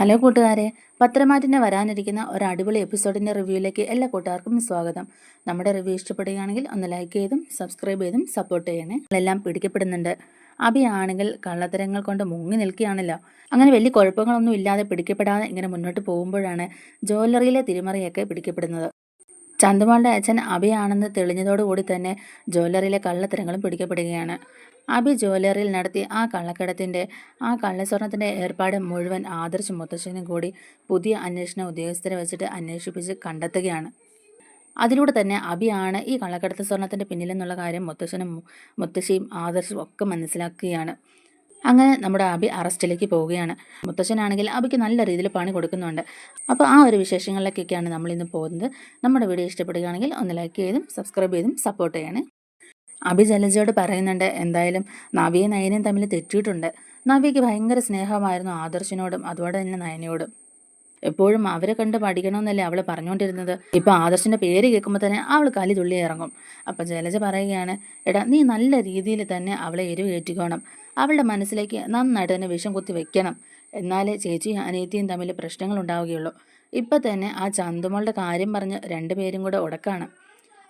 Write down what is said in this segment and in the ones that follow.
Hello കൂട്ടുകാരെ പത്രമാറ്റിന് വരാനിരിക്കുന്ന ഒരു അടിപൊളി എപ്പിസോഡിന്റെ റിവ്യൂയിലേക്ക് എല്ലാ കൂട്ടുകാർക്കും സ്വാഗതം. നമ്മുടെ റിവ്യൂ ഇഷ്ടപ്പെടുകയാണെങ്കിൽ ഒന്ന് ലൈക്ക് ചെയ്തും സബ്സ്ക്രൈബ് ചെയ്തും സപ്പോർട്ട് ചെയ്യണേ. എല്ലാം പിടിക്കപ്പെടുന്നുണ്ട്. അബി ആണെങ്കിൽ കള്ളത്തരങ്ങൾ കൊണ്ട് മുങ്ങി നിൽക്കുകയാണല്ലോ. അങ്ങനെ വലിയ കുഴപ്പങ്ങളൊന്നും ഇല്ലാതെ പിടിക്കപ്പെടാതെ ഇങ്ങനെ മുന്നോട്ട് പോകുമ്പോഴാണ് ജ്വല്ലറിയിലെ തിരിമറിയൊക്കെ പിടിക്കപ്പെടുന്നത്. ചന്ദുമാളുടെ അച്ഛൻ അബിയാണെന്ന് തെളിഞ്ഞതോടുകൂടി തന്നെ ജ്വല്ലറിയിലെ കള്ളത്തരങ്ങളും പിടിക്കപ്പെടുകയാണ്. അബി ജ്വല്ലറിയിൽ നടത്തിയ ആ കള്ളക്കടത്തിന്റെ ആ കള്ളസ്വർണത്തിന്റെ ഏർപ്പാട് മുഴുവൻ ആദർശ് മുത്തശ്ശനും കൂടി പുതിയ അന്വേഷണ ഉദ്യോഗസ്ഥരെ വെച്ചിട്ട് അന്വേഷിപ്പിച്ച് കണ്ടെത്തുകയാണ്. അതിലൂടെ തന്നെ അബിയാണ് ഈ കള്ളക്കടത്ത് സ്വർണത്തിന്റെ പിന്നിലെന്നുള്ള കാര്യം മുത്തശ്ശനും മുത്തശ്ശിയും ആദർശും ഒക്കെ മനസ്സിലാക്കുകയാണ്. അങ്ങനെ നമ്മുടെ അബി അറസ്റ്റിലേക്ക് പോവുകയാണ്. മുത്തശ്ശനാണെങ്കിൽ അബിക്ക് നല്ല രീതിയിൽ പണി കൊടുക്കുന്നുണ്ട്. അപ്പോൾ ആ ഒരു വിശേഷങ്ങളിലേക്കൊക്കെയാണ് നമ്മൾ ഇന്ന് പോകുന്നത്. നമ്മുടെ വീഡിയോ ഇഷ്ടപ്പെടുകയാണെങ്കിൽ ഒന്ന് ലൈക്ക് ചെയ്തും സബ്സ്ക്രൈബ് ചെയ്തും സപ്പോർട്ട് ചെയ്യണേ. അബി ജലജയോട് പറയുന്നുണ്ട് എന്തായാലും നവിയും നയനയും തമ്മിൽ തെറ്റിയിട്ടുണ്ട്. നവിക്ക് ഭയങ്കര സ്നേഹമായിരുന്നു ആദർശിനോടും അതുപോലെ തന്നെ നയനയോടും. എപ്പോഴും അവരെ കണ്ട് പഠിക്കണമെന്നല്ലേ അവൾ പറഞ്ഞുകൊണ്ടിരുന്നത്. ഇപ്പം ആദർശിന്റെ പേര് കേൾക്കുമ്പോൾ തന്നെ അവൾ കലി തുള്ളി ഇറങ്ങും. അപ്പം ജലജ പറയുകയാണ് എടാ നീ നല്ല രീതിയിൽ തന്നെ അവളെ എരിവ് കയറ്റിക്കോണം അവളുടെ മനസ്സിലേക്ക് നന്നായിട്ട് തന്നെ വിഷം കുത്തി വെക്കണം. എന്നാലേ ചേച്ചി അനിയത്തിയും തമ്മിൽ പ്രശ്നങ്ങൾ ഉണ്ടാവുകയുള്ളൂ. ഇപ്പം തന്നെ ആ ചന്തുമോളുടെ കാര്യം പറഞ്ഞ് രണ്ടുപേരും കൂടെ ഉടക്കാണ്.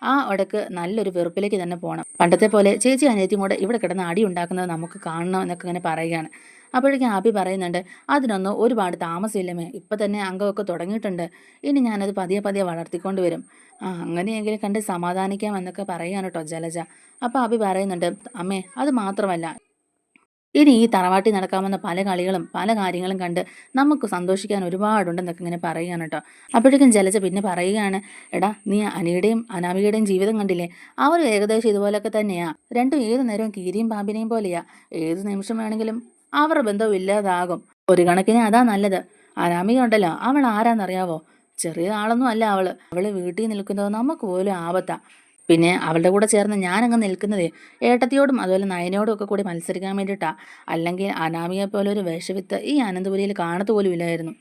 ആ ഇടയ്ക്ക് നല്ലൊരു വെറുപ്പിലേക്ക് തന്നെ പോകണം പണ്ടത്തെ പോലെ ചേച്ചി അനിയത്തിയും കൂടെ ഇവിടെ കിടന്ന് അടി ഉണ്ടാക്കുന്നത് നമുക്ക് കാണണം എന്നൊക്കെ ഇങ്ങനെ പറയുകയാണ്. അപ്പോഴേക്കും ആബി പറയുന്നുണ്ട് അതിനൊന്നും ഒരുപാട് താമസമില്ലമേ ഇപ്പം തന്നെ അംഗമൊക്കെ തുടങ്ങിയിട്ടുണ്ട്. ഇനി ഞാനത് പതിയെ പതിയെ വളർത്തിക്കൊണ്ട് വരും. ആ അങ്ങനെയെങ്കിലും കണ്ട് സമാധാനിക്കാം എന്നൊക്കെ പറയുകയാണ് കേട്ടോ ജലജ. അപ്പോൾ ആബി പറയുന്നുണ്ട് അമ്മേ അത് മാത്രമല്ല. ഇനി ഈ തറവാട്ടി നടക്കാമെന്ന പല കളികളും പല കാര്യങ്ങളും കണ്ട് നമുക്ക് സന്തോഷിക്കാൻ ഒരുപാടുണ്ടെന്നൊക്കെ ഇങ്ങനെ പറയുകയാണ് കേട്ടോ. അപ്പോഴേക്കും ജലജ പിന്നെ പറയുകയാണ് എടാ നീ അനിയുടെയും അനാമികയുടെയും ജീവിതം കണ്ടില്ലേ? അവർ ഏകദേശം ഇതുപോലൊക്കെ തന്നെയാ. രണ്ടും ഏത് നേരവും കീരിയും പാമ്പിനെയും പോലെയാ. ഏത് നിമിഷം വേണമെങ്കിലും അവരുടെ ബന്ധവും ഇല്ലാതാകും. ഒരു കണക്കിന് അതാ നല്ലത്. അനാമിക ഉണ്ടല്ലോ അവൾ ആരാന്നറിയാവോ? ചെറിയ ആളൊന്നും അല്ല അവൾ. അവൾ വീട്ടിൽ നിൽക്കുന്നത് നമുക്ക് പോലും ആപത്താ. പിന്നെ അവളുടെ കൂടെ ചേർന്ന് ഞാനങ്ങ് നിൽക്കുന്നത് ഏട്ടത്തിയോടും അതുപോലെ നയനോടും ഒക്കെ കൂടി മത്സരിക്കാൻ വേണ്ടിയിട്ടാണ് അല്ലെങ്കിൽ അനാമിയെ പോലെ ഒരു വേഷവിത്ത് ഈ അനന്തപുരിയിൽ കാണത്തു പോലും ഇല്ലായിരുന്നു.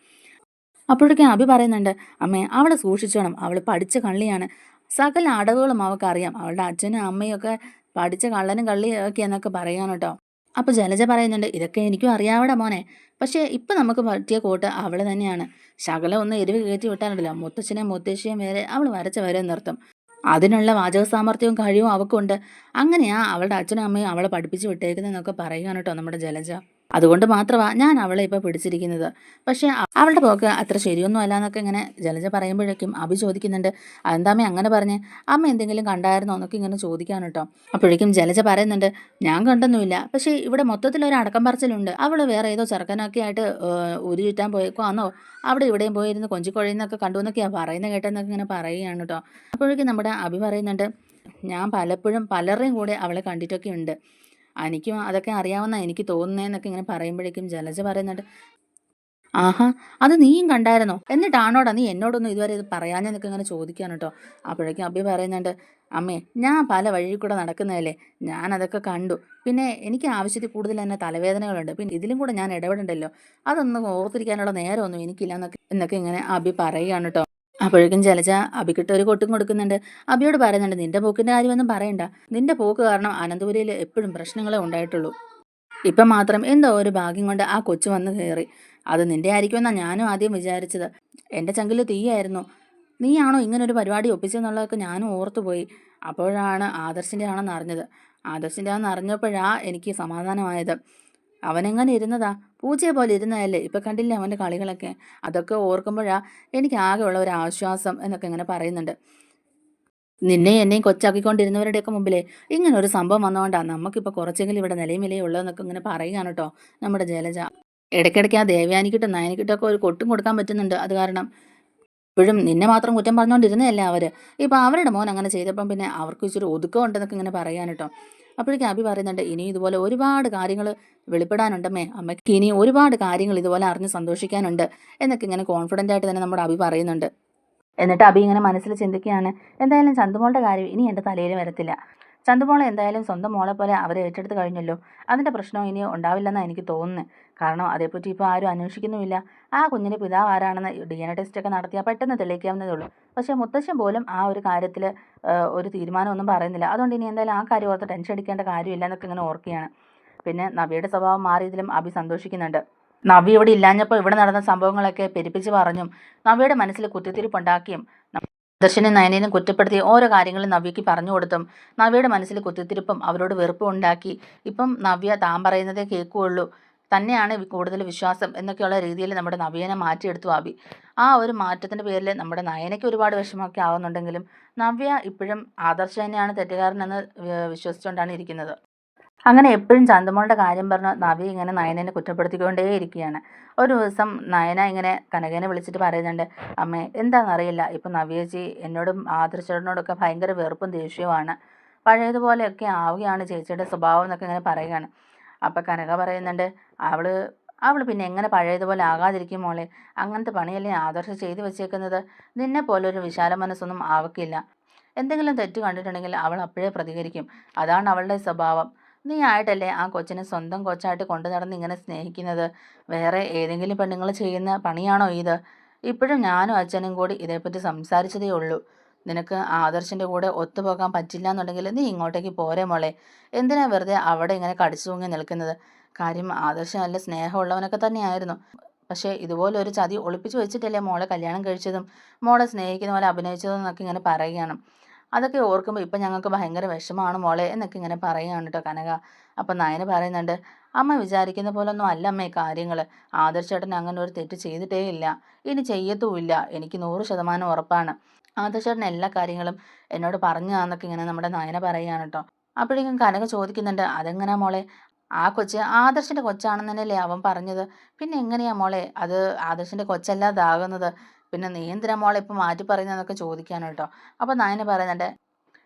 അപ്പോഴൊക്കെ അഭി പറയുന്നുണ്ട് അമ്മേ അവളെ സൂക്ഷിച്ചോണം. അവൾ പഠിച്ച കള്ളിയാണ്. സകല അടവുകളും അവൾക്കറിയാം അവളുടെ അച്ഛനും അമ്മയും ഒക്കെ പഠിച്ച കള്ളനും കള്ളിയൊക്കെ എന്നൊക്കെ പറയാൻ കേട്ടോ. അപ്പോൾ ജലജ പറയുന്നുണ്ട് ഇതൊക്കെ എനിക്കും അറിയാവട മോനെ. പക്ഷേ ഇപ്പം നമുക്ക് പറ്റിയ കോട്ട് അവൾ തന്നെയാണ്. ശകലം ഒന്ന് എരിവ് കയറ്റി വിട്ടാലുണ്ടല്ലോ. മുത്തച്ഛനെയും മുത്തശ്ശിയും വരെ അവൾ വരച്ച വരെ നിർത്തും. അതിനുള്ള വാചക സാമർഥ്യവും കഴിവും അവക്കുണ്ട്. അങ്ങനെയാ അവളുടെ അച്ഛനും അമ്മയും അവളെ പഠിപ്പിച്ചു വിട്ടേക്കുന്നതെന്നൊക്കെ പറയുകയാണ് കേട്ടോ നമ്മുടെ ജലജ. അതുകൊണ്ട് മാത്രമാണ് ഞാൻ അവളെ ഇപ്പോൾ പിടിച്ചിരിക്കുന്നത്. പക്ഷേ അവളുടെ പോക്ക് അത്ര ശരിയൊന്നും അല്ല എന്നൊക്കെ ഇങ്ങനെ ജലജ പറയുമ്പോഴേക്കും അഭി ചോദിക്കുന്നുണ്ട്. അതെന്താമ്മേ അങ്ങനെ പറഞ്ഞ്? അമ്മ എന്തെങ്കിലും കണ്ടായിരുന്നോ? എന്നൊക്കെ ഇങ്ങനെ ചോദിക്കാൻ കേട്ടോ. അപ്പോഴേക്കും ജലജ പറയുന്നുണ്ട് ഞാൻ കണ്ടൊന്നുമില്ല. പക്ഷേ ഇവിടെ മൊത്തത്തിൽ ഒരു അടക്കം പറച്ചിലുണ്ട്. അവൾ വേറെ ഏതോ ചെറുക്കനൊക്കെ ആയിട്ട് ഒരു ചുറ്റാൻ പോയേക്കുവാന്നോ അവിടെ ഇവിടെയും പോയിരുന്ന് കൊഞ്ചിക്കൊഴിയുന്നൊക്കെ കണ്ടു എന്നൊക്കെയാണ് പറയുന്നത് കേട്ടെന്നൊക്കെ ഇങ്ങനെ പറയുകയാണ് കേട്ടോ. അപ്പോഴേക്കും നമ്മുടെ അഭി പറയുന്നുണ്ട് ഞാൻ പലപ്പോഴും പലരുടെയും കൂടെ അവളെ കണ്ടിട്ടൊക്കെ ഉണ്ട്. എനിക്കും അതൊക്കെ അറിയാവുന്ന എനിക്ക് തോന്നുന്നതെന്നൊക്കെ ഇങ്ങനെ പറയുമ്പോഴേക്കും ജലജ പറയുന്നുണ്ട് ആഹാ അത് നീയും കണ്ടായിരുന്നോ? എന്നിട്ടാണോടാ നീ എന്നോടൊന്നും ഇതുവരെ ഇത് പറയാഞ്ഞെന്നൊക്കെ ഇങ്ങനെ ചോദിക്കാൻ കേട്ടോ അപ്പോഴേക്കും അബി പറയുന്നുണ്ട് അമ്മേ ഞാൻ പല വഴി കൂടെ നടക്കുന്നതല്ലേ? ഞാൻ അതൊക്കെ കണ്ടു. പിന്നെ എനിക്ക് ആവശ്യത്തിൽ കൂടുതൽ തന്നെ തലവേദനകളുണ്ട്. പിന്നെ ഇതിലും കൂടെ ഞാൻ ഇടപെടണ്ടല്ലോ. അതൊന്നും ഓർത്തിരിക്കാനുള്ള നേരമൊന്നും എനിക്കില്ല എന്നൊക്കെ എന്നൊക്കെ ഇങ്ങനെ അബി പറയുകയാണ് കേട്ടോ അപ്പോഴേക്കും ജലജ അബിക്കിട്ട് ഒരു കൊട്ടും കൊടുക്കുന്നുണ്ട്. അബിയോട് പറയുന്നുണ്ട് നിന്റെ പോക്കിന്റെ കാര്യമൊന്നും പറയണ്ട. നിന്റെ പോക്ക് കാരണം അനന്തപുരിയിൽ എപ്പോഴും പ്രശ്നങ്ങളെ ഉണ്ടായിട്ടുള്ളൂ. ഇപ്പം മാത്രം എന്തോ ഒരു ഭാഗ്യം കൊണ്ട് ആ കൊച്ചു വന്ന് കയറി. അത് നിന്റെ ആയിരിക്കുമെന്നാണ് ഞാനും ആദ്യം വിചാരിച്ചത്. എന്റെ ചങ്കിൽ തീയായിരുന്നു. നീയാണോ ഇങ്ങനൊരു പരിപാടി ഒപ്പിച്ചെന്നുള്ളതൊക്കെ ഞാനും ഓർത്തുപോയി. അപ്പോഴാണ് ആദർശിന്റെ ആണെന്ന് അറിഞ്ഞത്. ആദർശിന്റെ ആണെന്ന് അറിഞ്ഞപ്പോഴാ എനിക്ക് സമാധാനമായത്. അവനെങ്ങനെ ഇരുന്നതാ? പൂച്ചയെ പോലെ ഇരുന്നതല്ലേ? ഇപ്പം കണ്ടില്ലേ അവന്റെ കളികളൊക്കെ? അതൊക്കെ ഓർക്കുമ്പോഴാ എനിക്ക് ആകെയുള്ള ഒരു ആശ്വാസം എന്നൊക്കെ ഇങ്ങനെ പറയുന്നുണ്ട്. നിന്നെ എന്നെയും കൊച്ചാക്കിക്കൊണ്ടിരുന്നവരുടെയൊക്കെ മുമ്പിലേ ഇങ്ങനെ ഒരു സംഭവം വന്നതുകൊണ്ടാണ് നമുക്കിപ്പോൾ കുറച്ചെങ്കിലും ഇവിടെ നിലയും ഉള്ളതെന്നൊക്കെ ഇങ്ങനെ പറയുകയാണ് കേട്ടോ നമ്മുടെ ജലജ. ഇടയ്ക്കിടയ്ക്ക് ആ ദേവയാനിക്കിട്ടും നയനിക്കിട്ടൊക്കെ ഒരു കൊട്ടും കൊടുക്കാൻ പറ്റുന്നുണ്ട് അത് കാരണം. ഇപ്പോഴും നിന്നെ മാത്രം കുറ്റം പറഞ്ഞുകൊണ്ടിരുന്നതല്ലേ അവർ ഇപ്പം അവരുടെ മോൻ അങ്ങനെ ചെയ്തപ്പം പിന്നെ അവർക്ക് ഇച്ചിരി ഒതുക്കം ഉണ്ടെന്നൊക്കെ ഇങ്ങനെ പറയാൻ കേട്ടോ അപ്പോഴേക്കും അഭി പറയുന്നുണ്ട് ഇനി ഇതുപോലെ ഒരുപാട് കാര്യങ്ങൾ വെളിപ്പെടാനുണ്ടമ്മേ. അമ്മയ്ക്ക് ഇനി ഒരുപാട് കാര്യങ്ങൾ ഇതുപോലെ അറിഞ്ഞ് സന്തോഷിക്കാനുണ്ട്. എന്നൊക്കെ ഇങ്ങനെ കോൺഫിഡന്റ് ആയിട്ട് തന്നെ നമ്മുടെ അഭി പറയുന്നുണ്ട്. എന്നിട്ട് അഭി ഇങ്ങനെ മനസ്സിൽ ചിന്തിക്കുകയാണ് എന്തായാലും ചന്തുമോളുടെ കാര്യം ഇനി എന്റെ തലയിൽ വരത്തില്ല. ചന്തുമോളെ എന്തായാലും സ്വന്തം മോളെ പോലെ അവരെ ഏറ്റെടുത്ത് കഴിഞ്ഞല്ലോ. അതിന്റെ പ്രശ്നം ഇനി ഉണ്ടാവില്ലെന്നാണ് എനിക്ക് തോന്നുന്നത്. കാരണം അതേപ്പറ്റി ഇപ്പോൾ ആരും അന്വേഷിക്കുന്നുമില്ല. ആ കുഞ്ഞിന്റെ പിതാവ് ആരാണെന്ന് ഡി എൻ എ ടെസ്റ്റൊക്കെ നടത്തിയാൽ പെട്ടെന്ന് തെളിയിക്കാവുന്നതേ ഉള്ളൂ. പക്ഷേ മുത്തശ്ശൻ പോലും ആ ഒരു കാര്യത്തിൽ ഒരു തീരുമാനമൊന്നും പറയുന്നില്ല. അതുകൊണ്ട് ഇനി എന്തായാലും ആ കാര്യം ഓർത്ത് ടെൻഷൻ അടിക്കേണ്ട കാര്യമില്ല എന്നൊക്കെ ഇങ്ങനെ ഓർക്കുകയാണ്. പിന്നെ നബിയുടെ സ്വഭാവം മാറിയതിലും അഭി സന്തോഷിക്കുന്നുണ്ട്. നവി ഇവിടെ ഇല്ലാഞ്ഞപ്പോൾ ഇവിടെ നടന്ന സംഭവങ്ങളൊക്കെ പെരുപ്പിച്ച് പറഞ്ഞും നവ്യയുടെ മനസ്സിൽ കുത്തിത്തിരിപ്പുണ്ടാക്കിയും ദർശനും നയനേനും കുറ്റപ്പെടുത്തി ഓരോ കാര്യങ്ങളും നവ്യയ്ക്ക് പറഞ്ഞു കൊടുത്തും നവ്യയുടെ മനസ്സിൽ കുത്തിത്തിരിപ്പും അവരോട് വെറുപ്പും ഉണ്ടാക്കി. ഇപ്പം നവ്യ താൻ പറയുന്നതേ കേൾക്കുകയുള്ളൂ. തന്നെയാണ് കൂടുതൽ വിശ്വാസം എന്നൊക്കെയുള്ള രീതിയിൽ നമ്മുടെ നവ്യനെ മാറ്റിയെടുത്തു ആബി. ആ ഒരു മാറ്റത്തിന്റെ പേരിൽ നമ്മുടെ നയനയ്ക്ക് ഒരുപാട് വിഷമമൊക്കെ ആവുന്നുണ്ടെങ്കിലും നവ്യ ഇപ്പോഴും ആദർശ തന്നെയാണ് തെറ്റുകാരനെന്ന് വിശ്വസിച്ചുകൊണ്ടാണ് ഇരിക്കുന്നത്. അങ്ങനെ എപ്പോഴും ചന്ദമോളുടെ കാര്യം പറഞ്ഞ് നവ്യ ഇങ്ങനെ നയനെ കുറ്റപ്പെടുത്തിക്കൊണ്ടേ ഇരിക്കുകയാണ്. ഒരു ദിവസം നയന ഇങ്ങനെ കനകനെ വിളിച്ചിട്ട് പറയുന്നുണ്ട് അമ്മേ എന്താണെന്നറിയില്ല ഇപ്പം നവ്യേച്ചി എന്നോടും ആദർശനോടൊക്കെ ഭയങ്കര വെറുപ്പും ദേഷ്യവുമാണ്. പഴയതുപോലെയൊക്കെ ആവുകയാണ് ചേച്ചിയുടെ സ്വഭാവം എന്നൊക്കെ ഇങ്ങനെ പറയുകയാണ്. അപ്പം കനക പറയുന്നുണ്ട് അവൾ അവൾ പിന്നെ എങ്ങനെ പഴയതുപോലെ ആകാതിരിക്കും മോളെ? അങ്ങനത്തെ പണിയല്ലേ ആദർശം ചെയ്തു വെച്ചേക്കുന്നത്? നിന്നെ പോലൊരു വിശാല മനസ്സൊന്നും ആവക്കില്ല. എന്തെങ്കിലും തെറ്റ് കണ്ടിട്ടുണ്ടെങ്കിൽ അവൾ അപ്പോഴേ പ്രതികരിക്കും. അതാണ് അവളുടെ സ്വഭാവം. നീ ആയിട്ടല്ലേ ആ കൊച്ചിനെ സ്വന്തം കൊച്ചായിട്ട് കൊണ്ടു നടന്ന് ഇങ്ങനെ സ്നേഹിക്കുന്നത്? വേറെ ഏതെങ്കിലും പെണ്ണുങ്ങൾ ചെയ്യുന്ന പണിയാണോ ഇത്? ഇപ്പോഴും ഞാനും അച്ഛനും കൂടി ഇതേപ്പറ്റി സംസാരിച്ചതേ ഉള്ളൂ. നിനക്ക് ആദർശിന്റെ കൂടെ ഒത്തുപോകാൻ പറ്റില്ല എന്നുണ്ടെങ്കിൽ നീ ഇങ്ങോട്ടേക്ക് പോരെ മോളെ. എന്തിനാ വെറുതെ അവിടെ ഇങ്ങനെ കടിച്ചു തൂങ്ങി നിൽക്കുന്നത്? കാര്യം ആദർശം നല്ല സ്നേഹമുള്ളവനൊക്കെ തന്നെയായിരുന്നു. പക്ഷേ ഇതുപോലെ ഒരു ചതി ഒളിപ്പിച്ചു വെച്ചിട്ടല്ലേ മോളെ കല്യാണം കഴിച്ചതും? മോളെ സ്നേഹിക്കുന്ന പോലെ അഭിനയിച്ചതും എന്നൊക്കെ ഇങ്ങനെ പറയുകയാണ്. അതൊക്കെ ഓർക്കുമ്പോൾ ഇപ്പം ഞങ്ങൾക്ക് ഭയങ്കര വിഷമമാണ് മോളെ എന്നൊക്കെ ഇങ്ങനെ പറയുകയാണ് കേട്ടോ കനക. അപ്പം നയന പറയുന്നുണ്ട് അമ്മ വിചാരിക്കുന്ന പോലൊന്നും അല്ല അമ്മേ കാര്യങ്ങൾ ആദർശേട്ടൻ അങ്ങനെ ഒരു തെറ്റ് ചെയ്തിട്ടേ ഇല്ല. ഇനി ചെയ്യത്തുമില്ല. എനിക്ക് നൂറ് ശതമാനം ഉറപ്പാണ്. ആദർശേട്ടൻ എല്ലാ കാര്യങ്ങളും എന്നോട് പറഞ്ഞു തന്നൊക്കെ ഇങ്ങനെ നമ്മുടെ നയന പറയുകയാണ് കേട്ടോ. അപ്പോഴേക്കും കനക ചോദിക്കുന്നുണ്ട് അതെങ്ങനെയാ മോളെ? ആ കൊച്ച് ആദർശിന്റെ കൊച്ചാണെന്ന് തന്നെയല്ലേ അവൻ പറഞ്ഞത്? പിന്നെ എങ്ങനെയാ മോളെ? അത് ആദർശിന്റെ കൊച്ചല്ലാതാകുന്നത് പിന്നെ നീ മോളെ ഇപ്പം മാറ്റി പറയുന്നതെന്നൊക്കെ ചോദിക്കാണ് കേട്ടോ. അപ്പോൾ നയന പറയുന്നുണ്ട്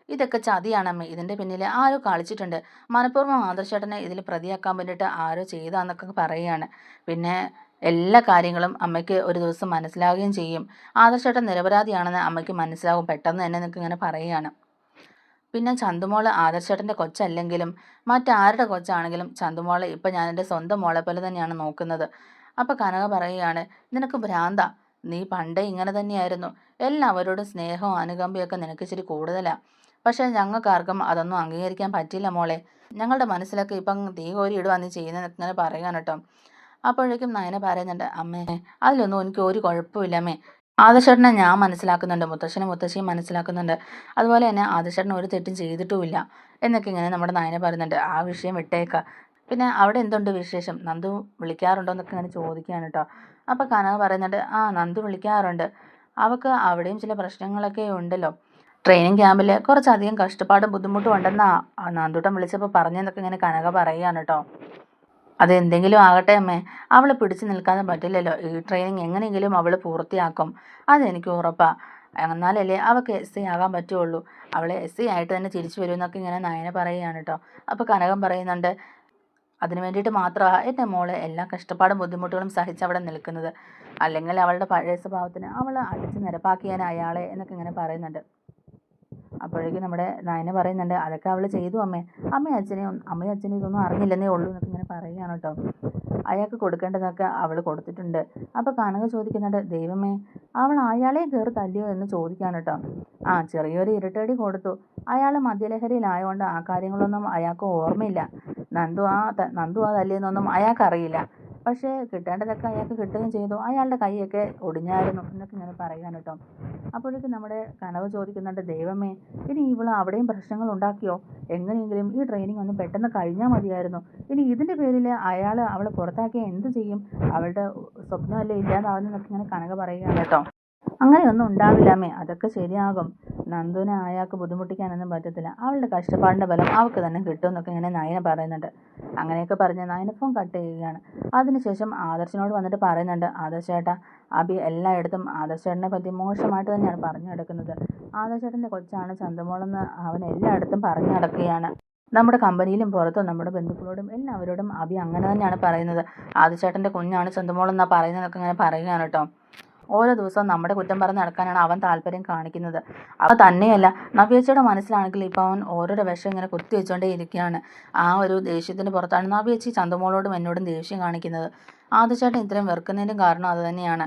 ഇതൊക്കെ ചതിയാണമ്മേ. ഇതിന്റെ പിന്നിൽ ആരോ കളിച്ചിട്ടുണ്ട്. മനഃപൂർവം ആദർശേട്ടനെ ഇതിൽ പ്രതിയാക്കാൻ വേണ്ടിയിട്ട് ആരോ ചെയ്താന്നൊക്കെ പറയുകയാണ്. പിന്നെ എല്ലാ കാര്യങ്ങളും അമ്മയ്ക്ക് ഒരു ദിവസം മനസ്സിലാവുകയും ചെയ്യും. ആദർശേട്ടൻ നിരപരാധിയാണെന്ന് അമ്മയ്ക്ക് മനസ്സിലാവും. പെട്ടെന്ന് തന്നെ നിങ്ങൾക്ക് ഇങ്ങനെ പറയുകയാണ്. പിന്നെ ചന്തുമോൾ ആദർശേട്ടന്റെ കൊച്ചല്ലെങ്കിലും മറ്റാരുടെ കൊച്ചാണെങ്കിലും ചന്തുമോളെ ഇപ്പം ഞാൻ എന്റെ സ്വന്തം മോളെ പോലെ തന്നെയാണ് നോക്കുന്നത്. അപ്പോൾ കനക പറയുകയാണ് നിനക്ക് ഭ്രാന്ത. നീ പണ്ടേ ഇങ്ങനെ തന്നെയായിരുന്നു. എല്ലാവരോടും സ്നേഹവും അനുകമ്പയൊക്കെ നിനക്ക് ഇച്ചിരി കൂടുതലാണ് പക്ഷേ ഞങ്ങൾക്കാർക്കും അതൊന്നും അംഗീകരിക്കാൻ പറ്റില്ല മോളെ. ഞങ്ങളുടെ മനസ്സിലൊക്കെ ഇപ്പം തീ കോരി ഇടുവാന്ന് നീ ചെയ്യുന്നതെന്നൊക്കെ ഇങ്ങനെ പറയാൻ കേട്ടോ. അപ്പോഴേക്കും നയന പറയുന്നുണ്ട് അമ്മേ അതിലൊന്നും എനിക്ക് ഒരു കുഴപ്പമില്ല അമ്മേ. ആദർശേട്ടനെ ഞാൻ മനസ്സിലാക്കുന്നുണ്ട് മുത്തശ്ശനും മുത്തശ്ശിയും മനസ്സിലാക്കുന്നുണ്ട്. അതുപോലെ തന്നെ ആദർശേട്ടൻ ഒരു തെറ്റും ചെയ്തിട്ടുമില്ല എന്നൊക്കെ ഇങ്ങനെ നമ്മുടെ നയന പറയുന്നുണ്ട്. ആ വിഷയം വിട്ടേക്ക. പിന്നെ അവിടെ എന്തുണ്ട് വിശേഷം? നന്ദു വിളിക്കാറുണ്ടോ എന്നൊക്കെ ഇങ്ങനെ ചോദിക്കുകയാണ് കേട്ടോ. അപ്പോൾ കനക പറയുന്നുണ്ട് ആ നന്ദു വിളിക്കാറുണ്ട്. അവൾക്ക് അവിടെയും ചില പ്രശ്നങ്ങളൊക്കെ ഉണ്ടല്ലോ. ട്രെയിനിങ് ക്യാമ്പിൽ കുറച്ചധികം കഷ്ടപ്പാടും ബുദ്ധിമുട്ടും ഉണ്ടെന്നാ ആ നന്ദൂട്ടൻ വിളിച്ചപ്പോൾ പറഞ്ഞെന്നൊക്കെ ഇങ്ങനെ കനക പറയുകയാണ് കേട്ടോ. അത് എന്തെങ്കിലും ആകട്ടെ അമ്മേ. അവളെ പിടിച്ചു നിൽക്കാൻ പറ്റില്ലല്ലോ. ഈ ട്രെയിനിങ് എങ്ങനെയെങ്കിലും അവൾ പൂർത്തിയാക്കും. അതെനിക്ക് ഉറപ്പാണ് എന്നാലല്ലേ അവൾക്ക് എസ് സി ആകാൻ പറ്റുള്ളൂ. അവളെ എസ് സി ആയിട്ട് തന്നെ തിരിച്ചു വരുമെന്നൊക്കെ ഇങ്ങനെ നയന പറയുകയാണ് കേട്ടോ അപ്പോൾ കനകം പറയുന്നുണ്ട് അതിനു വേണ്ടിയിട്ട് മാത്രമാണ് എന്റെ മോൾ എല്ലാ കഷ്ടപ്പാടും ബുദ്ധിമുട്ടുകളും സഹിച്ച് അവിടെ നിൽക്കുന്നത്. അല്ലെങ്കിൽ അവളുടെ പഴയ സ്വഭാവത്തിന് അവൾ അടിച്ച് നിരപ്പാക്കിയാൻ അയാളെ എന്നൊക്കെ ഇങ്ങനെ പറയുന്നുണ്ട്. അപ്പോഴേക്കും നമ്മുടെ നയന പറയുന്നുണ്ട് അതൊക്കെ അവൾ ചെയ്തു അമ്മേ. അമ്മയും അച്ഛനെയും അമ്മയും അച്ഛനും ഇതൊന്നും അറിഞ്ഞില്ലെന്നേ ഉള്ളൂ എന്നൊക്കെ ഇങ്ങനെ പറയുകയാണ് കേട്ടോ. അയാൾക്ക് കൊടുക്കേണ്ടതൊക്കെ അവൾ കൊടുത്തിട്ടുണ്ട്. അപ്പോൾ കനക ചോദിക്കുന്നുണ്ട് ദൈവമേ അവൾ അയാളെ കയറി തല്ലിയോ എന്ന് ചോദിക്കാണ് കേട്ടോ. ആ ചെറിയൊരു ഇരട്ടടി കൊടുത്തു. അയാൾ മദ്യലഹരിയിലായതുകൊണ്ട് ആ കാര്യങ്ങളൊന്നും അയാൾക്ക് ഓർമ്മയില്ല. നന്ദു ആ നന്ദു ആ തല്ലിയെന്നൊന്നും അയാൾക്കറിയില്ല. പക്ഷേ കിട്ടേണ്ടതൊക്കെ അയാൾക്ക് കിട്ടുകയും ചെയ്തു. അയാളുടെ കൈയൊക്കെ ഒടിഞ്ഞായിരുന്നു എന്നൊക്കെ ഇങ്ങനെ പറയാൻ കേട്ടോ. അപ്പോഴേക്കും നമ്മുടെ കനവ് ചോദിക്കുന്നുണ്ട് ദൈവമേ ഇനി ഇവൾ അവിടെയും പ്രശ്നങ്ങൾ ഉണ്ടാക്കിയോ? എങ്ങനെയെങ്കിലും ഈ ട്രെയിനിങ് ഒന്ന് പെട്ടെന്ന് കഴിഞ്ഞാൽ മതിയായിരുന്നു. ഇനി ഇതിന്റെ പേരിൽ അയാൾ അവളെ പുറത്താക്കിയാൽ എന്ത് ചെയ്യും? അവളുടെ സ്വപ്നമല്ലേ ഇല്ലാതാവുന്നതെന്നൊക്കെ ഇങ്ങനെ കനക പറയുകയാണ് കേട്ടോ. അങ്ങനെയൊന്നും ഉണ്ടാവില്ലാമേ അതൊക്കെ ശരിയാകും. നന്ദുവിനെ അയാൾക്ക് ബുദ്ധിമുട്ടിക്കാനൊന്നും പറ്റത്തില്ല. അവളുടെ കഷ്ടപ്പാടിന്റെ ഫലം അവൾക്ക് തന്നെ കിട്ടും എന്നൊക്കെ ഇങ്ങനെ നയന പറയുന്നുണ്ട്. അങ്ങനെയൊക്കെ പറഞ്ഞ് നയന ഫോൺ കട്ട് ചെയ്യുകയാണ്. അതിനുശേഷം ആദർശനോട് വന്നിട്ട് പറയുന്നുണ്ട് ആദർശേട്ടാ അബി എല്ലായിടത്തും ആദർശേട്ടനെ പറ്റി മോശമായിട്ട് തന്നെയാണ് പറഞ്ഞു നടക്കുന്നത്. ആദർശേട്ടന്റെ കൊച്ചാണ് ചന്തമോളെന്ന് അവൻ എല്ലായിടത്തും പറഞ്ഞു നടക്കുകയാണ്. നമ്മുടെ കമ്പനിയിലും പുറത്തും നമ്മുടെ ബന്ധുക്കളോടും എല്ലാവരോടും അബി അങ്ങനെ തന്നെയാണ് പറയുന്നത്. ആദിച്ചേട്ടന്റെ കുഞ്ഞാണ് ചന്തമോളെന്നാണ് പറയുന്നതൊക്കെ ഇങ്ങനെ പറയുകയാണ് കേട്ടോ. ഓരോ ദിവസവും നമ്മുടെ കുറ്റം പറഞ്ഞ് നടക്കാനാണ് അവൻ താല്പര്യം കാണിക്കുന്നത്. അവ തന്നെയല്ല നവ്യേച്ചയുടെ മനസ്സിലാണെങ്കിൽ ഇപ്പോൾ അവൻ ഓരോരോ വിഷം ഇങ്ങനെ കുത്തി വെച്ചുകൊണ്ടേ ഇരിക്കുകയാണ്. ആ ഒരു ദേഷ്യത്തിന് പുറത്താണ് നവ്യേച്ചി ചന്തമോളോടും എന്നോടും ദേഷ്യം കാണിക്കുന്നത്. ആദിച്ചേട്ടൻ ഇത്രയും വെറുക്കുന്നതിന്റെ കാരണം അത് തന്നെയാണ്.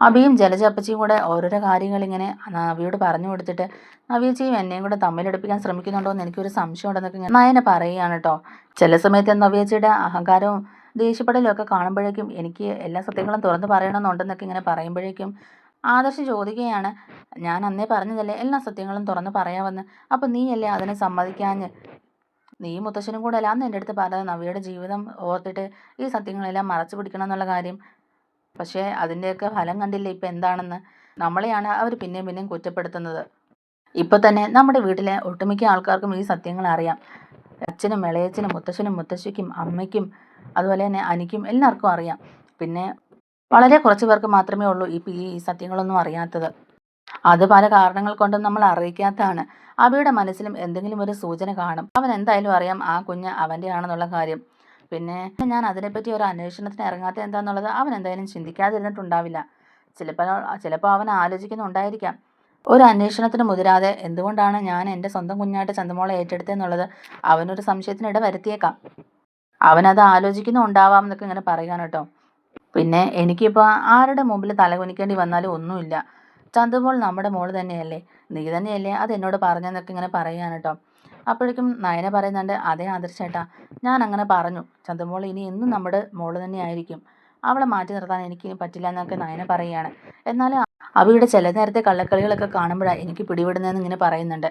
അബിയും ജലജപ്പച്ചിയും കൂടെ ഓരോരോ കാര്യങ്ങൾ ഇങ്ങനെ നവിയോട് പറഞ്ഞു കൊടുത്തിട്ട് നവ്യച്ചിയും എന്നെയും കൂടെ തമ്മിലെടുപ്പിക്കാൻ ശ്രമിക്കുന്നുണ്ടോ എന്ന് എനിക്കൊരു സംശയം ഉണ്ടെന്നൊക്കെ നയന പറയുകയാണ് കേട്ടോ. ചില സമയത്ത് നവ്യച്ചിയുടെ അഹങ്കാരവും ദേഷ്യപ്പെടലും ഒക്കെ കാണുമ്പോഴേക്കും എനിക്ക് എല്ലാ സത്യങ്ങളും തുറന്ന് പറയണമെന്നുണ്ടെന്നൊക്കെ ഇങ്ങനെ പറയുമ്പോഴേക്കും ആദർശ് ചോദിക്കുകയാണ് ഞാൻ അന്നേ പറഞ്ഞതല്ലേ എല്ലാ സത്യങ്ങളും തുറന്ന് പറയാമെന്ന്? അപ്പം നീയല്ലേ അതിനെ സമ്മതിക്കാഞ്ഞ്? നീ മുത്തശ്ശനും കൂടെ അല്ല അന്ന് എന്റെ അടുത്ത് പറഞ്ഞത്? നവിയുടെ ജീവിതം ഓർത്തിട്ട് ഈ സത്യങ്ങളെല്ലാം മറച്ചു പിടിക്കണം എന്നുള്ള കാര്യം. പക്ഷേ അതിന്റെയൊക്കെ ഫലം കണ്ടില്ല ഇപ്പം എന്താണെന്ന്? നമ്മളെയാണ് അവർ പിന്നെയും പിന്നെയും കുറ്റപ്പെടുത്തുന്നത്. ഇപ്പൊ തന്നെ നമ്മുടെ വീട്ടിലെ ഒട്ടുമിക്ക ആൾക്കാർക്കും ഈ സത്യങ്ങൾ അറിയാം. അച്ഛനും ഇളയച്ചനും മുത്തശ്ശനും മുത്തശ്ശിക്കും അമ്മയ്ക്കും അതുപോലെ തന്നെ അനിക്കും എല്ലാവർക്കും അറിയാം. പിന്നെ വളരെ കുറച്ച് പേർക്ക് മാത്രമേ ഉള്ളൂ ഈ ഈ സത്യങ്ങളൊന്നും അറിയാത്തത്. അത് പല കാരണങ്ങൾ കൊണ്ടും നമ്മൾ അറിയിക്കാത്തതാണ്. അവയുടെ മനസ്സിലും എന്തെങ്കിലും ഒരു സൂചന കാണും. അവൻ എന്തായാലും അറിയാം ആ കുഞ്ഞ് അവന്റെ ആണെന്നുള്ള കാര്യം. പിന്നെ ഞാൻ അതിനെപ്പറ്റി ഒരു അന്വേഷണത്തിന് ഇറങ്ങാത്ത എന്താണെന്നുള്ളത് അവൻ എന്തായാലും ചിന്തിക്കാതിരുന്നിട്ടുണ്ടാവില്ല. ചിലപ്പോൾ ചിലപ്പോൾ അവൻ ആലോചിക്കുന്നുണ്ടായിരിക്കാം. ഒരു അന്വേഷണത്തിന് മുതിരാതെ എന്തുകൊണ്ടാണ് ഞാൻ എന്റെ സ്വന്തം കുഞ്ഞായിട്ട് ചന്തമോളെ ഏറ്റെടുത്തതെന്നുള്ളത് അവനൊരു സംശയത്തിനിട വരുത്തിയേക്കാം അവനത് ആലോചിക്കുന്നുണ്ടാവാം എന്നൊക്കെ ഇങ്ങനെ പറയുകയാണ് കേട്ടോ. പിന്നെ എനിക്കിപ്പോൾ ആരുടെ മുമ്പിൽ തലകുനിക്കേണ്ടി വന്നാലും ഒന്നുമില്ല. ചന്തുമോൾ നമ്മുടെ മോൾ തന്നെയല്ലേ? നീ തന്നെയല്ലേ അത് എന്നോട് പറഞ്ഞെന്നൊക്കെ ഇങ്ങനെ പറയുകയാണ് കേട്ടോ. അപ്പോഴേക്കും നയന പറയുന്നുണ്ട് അതേ ആദർശേട്ടാ ഞാൻ അങ്ങനെ പറഞ്ഞു. ചന്തുമോൾ ഇനി എന്നും നമ്മുടെ മോൾ തന്നെയായിരിക്കും അവളെ മാറ്റി നിർത്താൻ എനിക്ക് പറ്റില്ല എന്നൊക്കെ നയന പറയുകയാണ്. എന്നാൽ അവയുടെ ചില നേരത്തെ കള്ളക്കളികളൊക്കെ കാണുമ്പോഴാണ് എനിക്ക് പിടിവിടുന്നതെന്ന് ഇങ്ങനെ പറയുന്നുണ്ട്.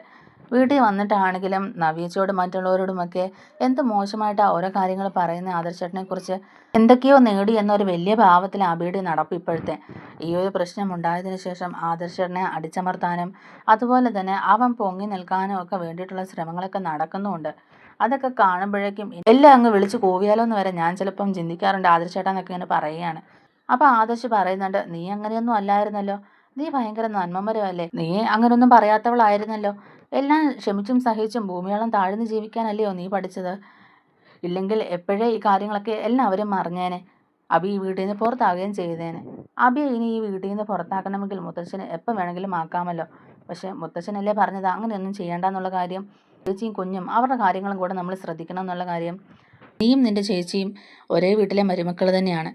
വീട്ടിൽ വന്നിട്ടാണെങ്കിലും നവ്യച്ചോടും മറ്റുള്ളവരോടുമൊക്കെ എന്ത് മോശമായിട്ടാണ് ഓരോ കാര്യങ്ങൾ പറയുന്ന ആദർശേട്ടനെക്കുറിച്ച്? എന്തൊക്കെയോ നേടി എന്നൊരു വലിയ ഭാവത്തിൽ അബിയുടെ നടപ്പ് ഇപ്പോഴത്തെ. ഈ ഒരു പ്രശ്നം ഉണ്ടായതിനു ശേഷം ആദർശേട്ടനെ അടിച്ചമർത്താനും അതുപോലെ തന്നെ അവൻ പൊങ്ങി നിൽക്കാനും ഒക്കെ വേണ്ടിയിട്ടുള്ള ശ്രമങ്ങളൊക്കെ നടക്കുന്നുണ്ട് അതൊക്കെ കാണുമ്പോഴേക്കും എല്ലാം അങ്ങ് വിളിച്ച് കൂവിയാലോ എന്ന് വരെ ഞാൻ ചിലപ്പം ചിന്തിക്കാറുണ്ട്. ആദർശേട്ടൻ എന്നൊക്കെ ഇങ്ങനെ പറയുകയാണ്. അപ്പോൾ ആദർശ് പറയുന്നുണ്ട് നീ അങ്ങനെയൊന്നും അല്ലായിരുന്നല്ലോ. നീ ഭയങ്കര നന്മമരമല്ലേ? നീ അങ്ങനെയൊന്നും പറയാത്തവളായിരുന്നല്ലോ. എല്ലാം ക്ഷമിച്ചും സഹിച്ചും ഭൂമിയോളം താഴ്ന്നു ജീവിക്കാനല്ലയോ നീ പഠിച്ചത്? ഇല്ലെങ്കിൽ എപ്പോഴേ ഈ കാര്യങ്ങളൊക്കെ എല്ലാവരും അറിഞ്ഞേനെ അബി ഈ വീട്ടിൽ നിന്ന് പുറത്താകുകയും ചെയ്തേനെ. അബിയെ ഇനി ഈ വീട്ടിൽ നിന്ന് പുറത്താക്കണമെങ്കിൽ മുത്തച്ഛന് എപ്പം വേണമെങ്കിലും ആക്കാമല്ലോ. പക്ഷേ മുത്തച്ഛനല്ലേ പറഞ്ഞത്? അങ്ങനെയൊന്നും ചെയ്യേണ്ടെന്നുള്ള കാര്യം. ചേച്ചിയും കുഞ്ഞും അവരുടെ കാര്യങ്ങളും കൂടെ നമ്മൾ ശ്രദ്ധിക്കണം എന്നുള്ള കാര്യം. നീയും നിന്റെ ചേച്ചിയും ഒരേ വീട്ടിലെ മരുമക്കൾ തന്നെയാണ്.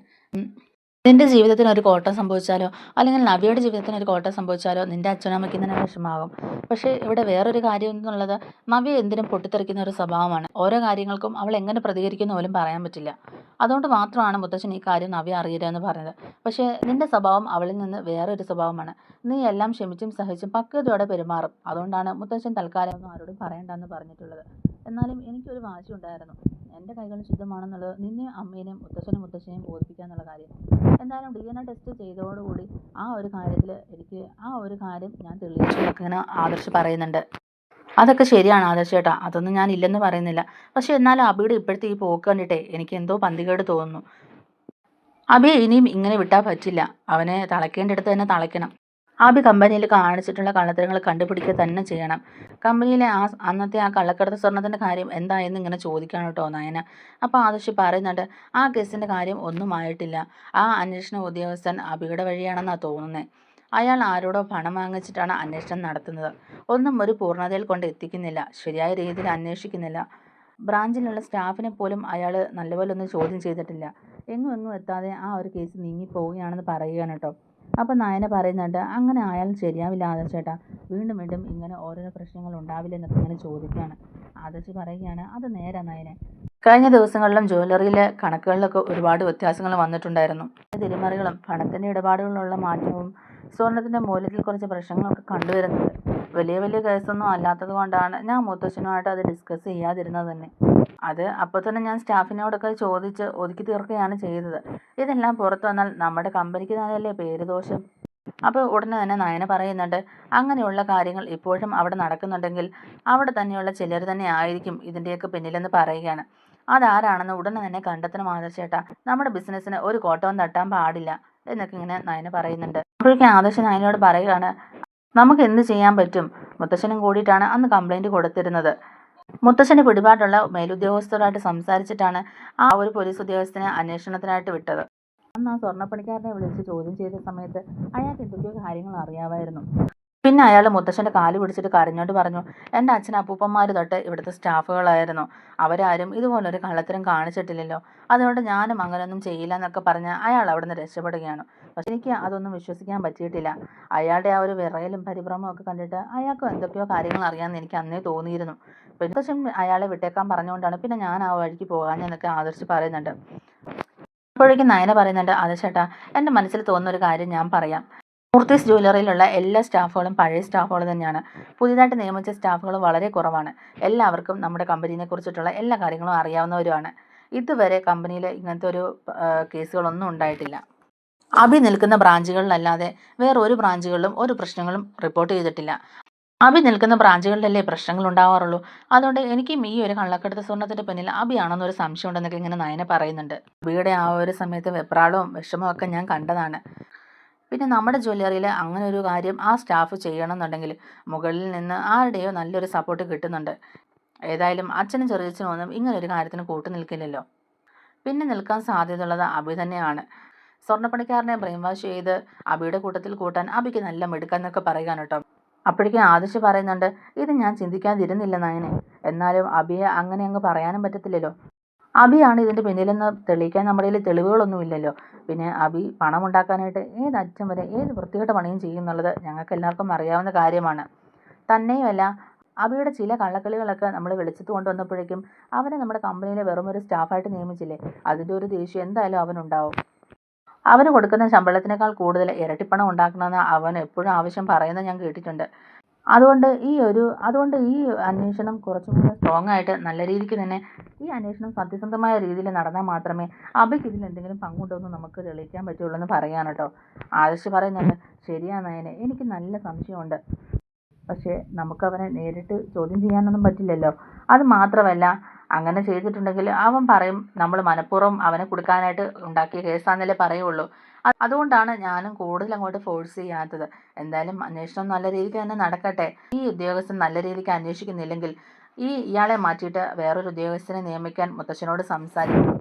നിന്റെ ജീവിതത്തിന് ഒരു കോട്ടം സംഭവിച്ചാലോ? അല്ലെങ്കിൽ നവ്യയുടെ ജീവിതത്തിന് ഒരു കോട്ടം സംഭവിച്ചാലോ? നിന്റെ അച്ഛനമ്മയ്ക്ക് തന്നെ വിഷമാകും പക്ഷേ ഇവിടെ വേറൊരു കാര്യം എന്നുള്ളത് നവ്യ എന്തിനും പൊട്ടിത്തെറിക്കുന്ന ഒരു സ്വഭാവമാണ്. ഓരോ കാര്യങ്ങൾക്കും അവൾ എങ്ങനെ പ്രതികരിക്കുന്നു പോലും പറയാൻ പറ്റില്ല. അതുകൊണ്ട് മാത്രമാണ് മുത്തച്ഛൻ ഈ കാര്യം നവ്യ അറിയില്ല എന്ന് പറഞ്ഞത്. പക്ഷേ നിന്റെ സ്വഭാവം അവളിൽ നിന്ന് വേറൊരു സ്വഭാവമാണ്. നീ എല്ലാം ക്ഷമിച്ചും സഹിച്ചും പക്വതയോടെ പെരുമാറും. അതുകൊണ്ടാണ് മുത്തച്ഛൻ തൽക്കാലം ആരോടും പറയണ്ടെന്ന് പറഞ്ഞിട്ടുള്ളത്. എന്നാലും എനിക്കൊരു വാശി ഉണ്ടായിരുന്നു എന്റെ കൈകൾ ശുദ്ധമാണെന്നുള്ളത് നിന്നെ അമ്മേനെയും മുത്തശ്ശനും മുത്തശ്ശനെയും ബോധിപ്പിക്കുക എന്നുള്ള കാര്യം എന്തായാലും ഡി എൻ എ ടെസ്റ്റ് ചെയ്തതോടുകൂടി ആ ഒരു കാര്യത്തിൽ എനിക്ക് ആ ഒരു കാര്യം ഞാൻ തെളിയിച്ചു എന്നൊക്കെ ആദർശ് പറയുന്നുണ്ട്. അതൊക്കെ ശരിയാണ് ആദർശ് ചേട്ടാ. അതൊന്നും ഞാൻ ഇല്ലെന്ന് പറയുന്നില്ല. പക്ഷെ എന്നാലും അബിയുടെ ഇപ്പോഴത്തെ ഈ പോക്ക് കണ്ടിട്ടേ എനിക്ക് എന്തോ പന്തികേട് തോന്നുന്നു. അബിയെ ഇനിയും ഇങ്ങനെ വിട്ടാൽ പറ്റില്ല. അവനെ തളയ്ക്കേണ്ടടുത്ത് തന്നെ തളയ്ക്കണം. ആബി കമ്പനിയിൽ കാണിച്ചിട്ടുള്ള കള്ളത്തരങ്ങൾ കണ്ടുപിടിക്കുക തന്നെ ചെയ്യണം. കമ്പനിയിലെ ആ അന്നത്തെ ആ കള്ളക്കടത്ത് സ്വർണത്തിന്റെ കാര്യം എന്തായെന്ന് ഇങ്ങനെ ചോദിക്കാണ് കേട്ടോ നയന. അപ്പോൾ ആദർശി പറയുന്നുണ്ട് ആ കേസിന്റെ കാര്യം ഒന്നും ആയിട്ടില്ല. ആ അന്വേഷണ ഉദ്യോഗസ്ഥൻ അബിയുടെ വഴിയാണെന്നാണ് തോന്നുന്നത് അയാൾ ആരോടോ പണം വാങ്ങിച്ചിട്ടാണ് അന്വേഷണം നടത്തുന്നത്. ഒന്നും ഒരു പൂർണതയിൽ കൊണ്ട് എത്തിക്കുന്നില്ല. ശരിയായ രീതിയിൽ അന്വേഷിക്കുന്നില്ല. ബ്രാഞ്ചിലുള്ള സ്റ്റാഫിനെ പോലും അയാൾ നല്ലപോലെ ഒന്നും ചോദ്യം ചെയ്തിട്ടില്ല. എങ്ങും എങ്ങും എത്താതെ ആ ഒരു കേസ് നീങ്ങിപ്പോവുകയാണെന്ന് പറയുകയാണ് കേട്ടോ. അപ്പോൾ നയന പറയുന്നുണ്ട് അങ്ങനെ ആയാലും ശരിയാവില്ല ആദർശേട്ടാ വീണ്ടും വീണ്ടും ഇങ്ങനെ ഓരോരോ പ്രശ്നങ്ങൾ ഉണ്ടാവില്ല എന്നൊക്കെ ഇങ്ങനെ ചോദിക്കുകയാണ്. ആദർശ് പറയുകയാണ് അത് നേരാ നയനെ. കഴിഞ്ഞ ദിവസങ്ങളിലും ജ്വല്ലറിയിലെ കണക്കുകളിലൊക്കെ ഒരുപാട് വ്യത്യാസങ്ങൾ വന്നിട്ടുണ്ടായിരുന്നു. തിരിമറികളും പണത്തിന്റെ ഇടപാടുകളിലുള്ള മാറ്റവും സ്വർണത്തിന്റെ മൂല്യത്തിൽ കുറച്ച് പ്രശ്നങ്ങളൊക്കെ കണ്ടുവരുന്നത് വലിയ വലിയ കേസൊന്നും അല്ലാത്തത് കൊണ്ടാണ് ഞാൻ മുത്തശ്ശനുമായിട്ട് അത് ഡിസ്കസ് ചെയ്യാതിരുന്നത് തന്നെ. അത് അപ്പോൾ തന്നെ ഞാൻ സ്റ്റാഫിനോടൊക്കെ ചോദിച്ച് ഒതുക്കി തീർക്കുകയാണ് ചെയ്തത്. ഇതെല്ലാം പുറത്തു വന്നാൽ നമ്മുടെ കമ്പനിക്ക് തന്നെയല്ലേ പേര് ദോഷം? അപ്പോൾ ഉടനെ തന്നെ നയന പറയുന്നുണ്ട് അങ്ങനെയുള്ള കാര്യങ്ങൾ ഇപ്പോഴും അവിടെ നടക്കുന്നുണ്ടെങ്കിൽ അവിടെ തന്നെയുള്ള ചിലർ തന്നെ ആയിരിക്കും ഇതിന്റെയൊക്കെ പിന്നിലെന്ന് പറയുകയാണ്. അതാരാണെന്ന് ഉടനെ തന്നെ കണ്ടെത്തണം ആദർശേട്ടാ നമ്മുടെ ബിസിനസ്സിന് ഒരു കോട്ടവും തട്ടാൻ പാടില്ല. എന്നൊക്കെ ഇങ്ങനെ നയന പറയുന്നുണ്ട്. അപ്പോഴേക്കും ആദർശ നയനയോട് പറയുകയാണ് നമുക്ക് എന്ത് ചെയ്യാൻ പറ്റും? മുത്തശ്ശനും കൂടിയിട്ടാണ് അന്ന് കംപ്ലൈന്റ് കൊടുത്തിരുന്നത്. മുത്തശ്ശന് പിടിപാടുള്ള മേലുദ്യോഗസ്ഥരുമായിട്ട് സംസാരിച്ചിട്ടാണ് ആ ഒരു പോലീസ് ഉദ്യോഗസ്ഥനെ അന്വേഷണത്തിനായിട്ട് വിട്ടത്. അന്ന് ആ സ്വർണപ്പണിക്കാരനെ വിളിച്ച് ചോദ്യം ചെയ്ത സമയത്ത് അയാൾക്ക് എന്തൊക്കെയോ കാര്യങ്ങൾ അറിയാമായിരുന്നു. പിന്നെ അയാൾ മുത്തശ്ശന്റെ കാൽ പിടിച്ചിട്ട് കരഞ്ഞോണ്ട് പറഞ്ഞു എന്റെ അച്ഛൻ അപ്പൂപ്പന്മാർ തൊട്ട് ഇവിടുത്തെ സ്റ്റാഫുകളായിരുന്നു. അവരാരും ഇതുപോലൊരു കള്ളത്തരം കാണിച്ചിട്ടില്ലല്ലോ. അതുകൊണ്ട് ഞാനും അങ്ങനെയൊന്നും ചെയ്യില്ല എന്നൊക്കെ പറഞ്ഞ് അയാൾ അവിടെ നിന്ന് രക്ഷപ്പെടുകയാണ്. പക്ഷെ എനിക്ക് അതൊന്നും വിശ്വസിക്കാൻ പറ്റിയിട്ടില്ല. അയാളുടെ ആ ഒരു വിറയലും പരിഭ്രമവും ഒക്കെ കണ്ടിട്ട് അയാൾക്കും എന്തൊക്കെയോ കാര്യങ്ങൾ അറിയാമെന്ന് എനിക്ക് അന്നേ തോന്നിയിരുന്നു. പക്ഷേ അയാളെ വിട്ടേക്കാൻ പറഞ്ഞുകൊണ്ടാണ് പിന്നെ ഞാൻ ആ വഴിക്ക് പോകാഞ്ഞെന്നൊക്കെ ആദർശിച്ച് പറയുന്നുണ്ട്. അപ്പോഴേക്കും നയന പറയുന്നുണ്ട് അത് ചേട്ടാ എന്റെ മനസ്സിൽ തോന്നുന്ന ഒരു കാര്യം ഞാൻ പറയാം. മൂർത്തീസ് ജ്വല്ലറിയിലുള്ള എല്ലാ സ്റ്റാഫുകളും പഴയ സ്റ്റാഫുകൾ തന്നെയാണ്. പുതിയതായിട്ട് നിയമിച്ച സ്റ്റാഫുകൾ വളരെ കുറവാണ്. എല്ലാവർക്കും നമ്മുടെ കമ്പനീനെ കുറിച്ചിട്ടുള്ള എല്ലാ കാര്യങ്ങളും അറിയാവുന്നവരുമാണ്. ഇതുവരെ കമ്പനിയിൽ ഇങ്ങനത്തെ ഒരു കേസുകളൊന്നും ഉണ്ടായിട്ടില്ല. അഭി നിൽക്കുന്ന ബ്രാഞ്ചുകളിലല്ലാതെ വേറെ ഒരു ബ്രാഞ്ചുകളിലും ഒരു പ്രശ്നങ്ങളും റിപ്പോർട്ട് ചെയ്തിട്ടില്ല. അഭി നിൽക്കുന്ന ബ്രാഞ്ചുകളിലല്ലേ പ്രശ്നങ്ങൾ ഉണ്ടാവാറുള്ളൂ? അതുകൊണ്ട് എനിക്കും ഈ ഒരു കള്ളക്കടത്ത് സ്വർണത്തിന്റെ പിന്നിൽ അഭിയാണെന്നൊരു സംശയം ഉണ്ടെന്നൊക്കെ ഇങ്ങനെ നയന പറയുന്നുണ്ട്. അഭിയുടെ ആ ഒരു സമയത്ത് വെപ്രാളവും വിഷമവും ഒക്കെ ഞാൻ കണ്ടതാണ്. പിന്നെ നമ്മുടെ ജ്വല്ലറിയിൽ അങ്ങനെ ഒരു കാര്യം ആ സ്റ്റാഫ് ചെയ്യണമെന്നുണ്ടെങ്കിൽ മുകളിൽ നിന്ന് ആരുടെയോ നല്ലൊരു സപ്പോർട്ട് കിട്ടുന്നുണ്ട്. ഏതായാലും അച്ഛനും ചെറിയച്ഛനും ഒന്നും ഇങ്ങനൊരു കാര്യത്തിന് കൂട്ടു നിൽക്കില്ലല്ലോ. പിന്നെ നിൽക്കാൻ സാധ്യതയുള്ളത് അഭി തന്നെയാണ്. സ്വർണപ്പണിക്കാരനെ ബ്രെയിൻ വാഷ് ചെയ്ത് അബിയുടെ കൂട്ടത്തിൽ കൂട്ടാൻ അബിക്ക് നല്ല മിടുക്കെന്നൊക്കെ പറയുകയാണ് കേട്ടോ. അപ്പോഴേക്കും ആദിശ് പറയുന്നുണ്ട് ഇത് ഞാൻ ചിന്തിക്കാതിരുന്നില്ല നയനെ എന്നാലും അബിയെ അങ്ങനെ അങ്ങ് പറയാനും പറ്റത്തില്ലല്ലോ. അബിയാണ് ഇതിന്റെ പിന്നിലെന്ന് തെളിയിക്കാൻ നമ്മുടെ കയ്യിൽ തെളിവുകളൊന്നും ഇല്ലല്ലോ പിന്നെ അബി പണം ഉണ്ടാക്കാനായിട്ട് ഏത് അറ്റം വരെ ഏത് വൃത്തികെട്ട പണിയും ചെയ്യുന്നുള്ളത് ഞങ്ങൾക്ക് എല്ലാവർക്കും അറിയാവുന്ന കാര്യമാണ്. തന്നെയുമല്ല അബിയുടെ ചില കള്ളക്കളികളൊക്കെ നമ്മൾ വെളിച്ചത്ത് കൊണ്ടുവന്നപ്പോഴേക്കും അവനെ നമ്മുടെ കമ്പനിയിലെ വെറുമൊരു സ്റ്റാഫായിട്ട് നിയമിച്ചില്ലേ? അതിന്റെ ഒരു ദേഷ്യം എന്തായാലും അവനുണ്ടാവും. അവന് കൊടുക്കുന്ന ശമ്പളത്തിനേക്കാൾ കൂടുതൽ ഇരട്ടിപ്പണം ഉണ്ടാക്കണമെന്ന് അവൻ എപ്പോഴും ആവശ്യം പറയുന്നത് ഞാൻ കേട്ടിട്ടുണ്ട്. അതുകൊണ്ട് ഈ ഒരു അതുകൊണ്ട് ഈ അന്വേഷണം കുറച്ചും കൂടെ സ്ട്രോങ് ആയിട്ട് നല്ല രീതിക്ക് തന്നെ ഈ അന്വേഷണം സത്യസന്ധമായ രീതിയിൽ നടന്നാൽ മാത്രമേ അബയ്ക്ക് ഇതിൽ എന്തെങ്കിലും പങ്കുണ്ടോ എന്ന് നമുക്ക് തെളിയിക്കാൻ പറ്റുള്ളൂ എന്ന് പറയാണ് കേട്ടോ. ആദർശ് പറയുന്നുണ്ട് ശരിയാണ് നയനെ എനിക്ക് നല്ല സംശയമുണ്ട്. പക്ഷേ നമുക്കവനെ നേരിട്ട് ചോദ്യം ചെയ്യാനൊന്നും പറ്റില്ലല്ലോ. അത് മാത്രമല്ല അങ്ങനെ ചെയ്തിട്ടുണ്ടെങ്കിൽ അവൻ പറയും നമ്മൾ മനഃപൂർവം അവനെ കൊടുക്കാനായിട്ട് ഉണ്ടാക്കിയ കേസാന്നല്ലേ പറയുള്ളൂ. അതുകൊണ്ടാണ് ഞാനും കൂടുതൽ അങ്ങോട്ട് ഫോഴ്സ് ചെയ്യാത്തത്. എന്തായാലും അന്വേഷണം നല്ല രീതിക്ക് തന്നെ നടക്കട്ടെ. ഈ ഉദ്യോഗസ്ഥൻ നല്ല രീതിക്ക് അന്വേഷിക്കുന്നില്ലെങ്കിൽ ഈ ഇയാളെ മാറ്റിയിട്ട് വേറൊരു ഉദ്യോഗസ്ഥനെ നിയമിക്കാൻ മുത്തശ്ശനോട് സംസാരിക്കും.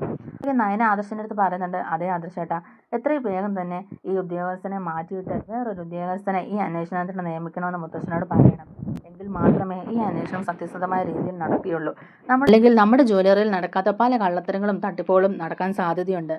നയന ആദർശന്റെ അടുത്ത് പറയുന്നുണ്ട് അതേ ആദർശേട്ടാ എത്രയും വേഗം തന്നെ ഈ ഉദ്യോഗസ്ഥനെ മാറ്റിയിട്ട് വേറൊരു ഉദ്യോഗസ്ഥനെ ഈ അന്വേഷണത്തിന് നിയമിക്കണമെന്ന് മുത്തശ്ശനോട് പറയണം. എങ്കിൽ മാത്രമേ ഈ അന്വേഷണം സത്യസന്ധമായ രീതിയിൽ നടക്കുകയുള്ളൂ. നമ്മൾ അല്ലെങ്കിൽ നമ്മുടെ ജ്വല്ലറിയിൽ നടക്കാത്ത പല കള്ളത്തരങ്ങളും തട്ടിപ്പുകളും നടക്കാൻ സാധ്യതയുണ്ട്.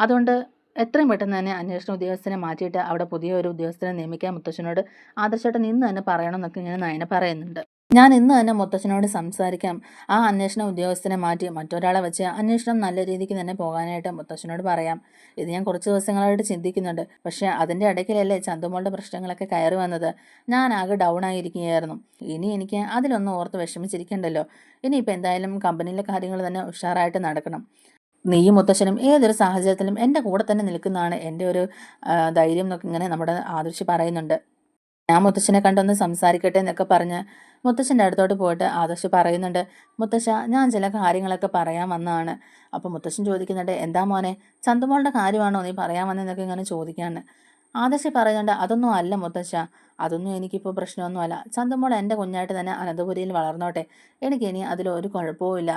അതുകൊണ്ട് എത്രയും പെട്ടെന്ന് തന്നെ അന്വേഷണ ഉദ്യോഗസ്ഥനെ മാറ്റിയിട്ട് അവിടെ പുതിയ ഒരു ഉദ്യോഗസ്ഥനെ നിയമിക്കാൻ മുത്തശ്ശനോട് ആദർശേട്ടൻ ഇന്ന് തന്നെ പറയണം എന്നൊക്കെ ഇങ്ങനെ നയന പറയുന്നുണ്ട്. ഞാൻ ഇന്ന് തന്നെ മുത്തശ്ശനോട് സംസാരിക്കാം. ആ അന്വേഷണ ഉദ്യോഗസ്ഥനെ മാറ്റി മറ്റൊരാളെ വെച്ച് അന്വേഷണം നല്ല രീതിക്ക് തന്നെ പോകാനായിട്ട് മുത്തശ്ശനോട് പറയാം. ഇത് ഞാൻ കുറച്ച് ദിവസങ്ങളായിട്ട് ചിന്തിക്കുന്നുണ്ട്. പക്ഷേ അതിന്റെ ഇടയ്ക്കിലല്ലേ ചന്തുമോളുടെ പ്രശ്നങ്ങളൊക്കെ കയറി വന്നത്. ഞാൻ ആകെ ഡൗൺ ആയിരിക്കുകയായിരുന്നു. ഇനി എനിക്ക് അതിലൊന്നും ഓർത്ത് വിഷമിച്ചിരിക്കണ്ടല്ലോ. ഇനിയിപ്പോൾ എന്തായാലും കമ്പനിയിലെ കാര്യങ്ങൾ തന്നെ ഉഷാറായിട്ട് നടക്കണം. നീയും മുത്തശ്ശനും ഏതൊരു സാഹചര്യത്തിലും എന്റെ കൂടെ തന്നെ നിൽക്കുന്നതാണ് എന്റെ ഒരു ധൈര്യം എന്നൊക്കെ ഇങ്ങനെ നമ്മുടെ ആദർശി പറയുന്നുണ്ട്. ഞാൻ മുത്തശ്ശനെ കണ്ടൊന്ന് സംസാരിക്കട്ടെ എന്നൊക്കെ പറഞ്ഞ് മുത്തശ്ശന്റെ അടുത്തോട്ട് പോയിട്ട് ആദർശി പറയുന്നുണ്ട് മുത്തശ്ശ ഞാൻ ചില കാര്യങ്ങളൊക്കെ പറയാൻ വന്നതാണ്. അപ്പോൾ മുത്തശ്ശൻ ചോദിക്കുന്നുണ്ട് എന്താ മോനെ ചന്തുമോളുടെ കാര്യമാണോ നീ പറയാൻ വന്നതെന്നൊക്കെ ഇങ്ങനെ ചോദിക്കാണ് ആദർശി പറയുന്നുണ്ട് അതൊന്നും അല്ല മുത്തശ്ശ അതൊന്നും എനിക്കിപ്പോൾ പ്രശ്നമൊന്നുമല്ല. ചന്തുമോൾ എന്റെ കുഞ്ഞായിട്ട് തന്നെ അനന്തപുരിയിൽ വളർന്നോട്ടെ. എനിക്കിനി അതിലൊരു കുഴപ്പവുമില്ല.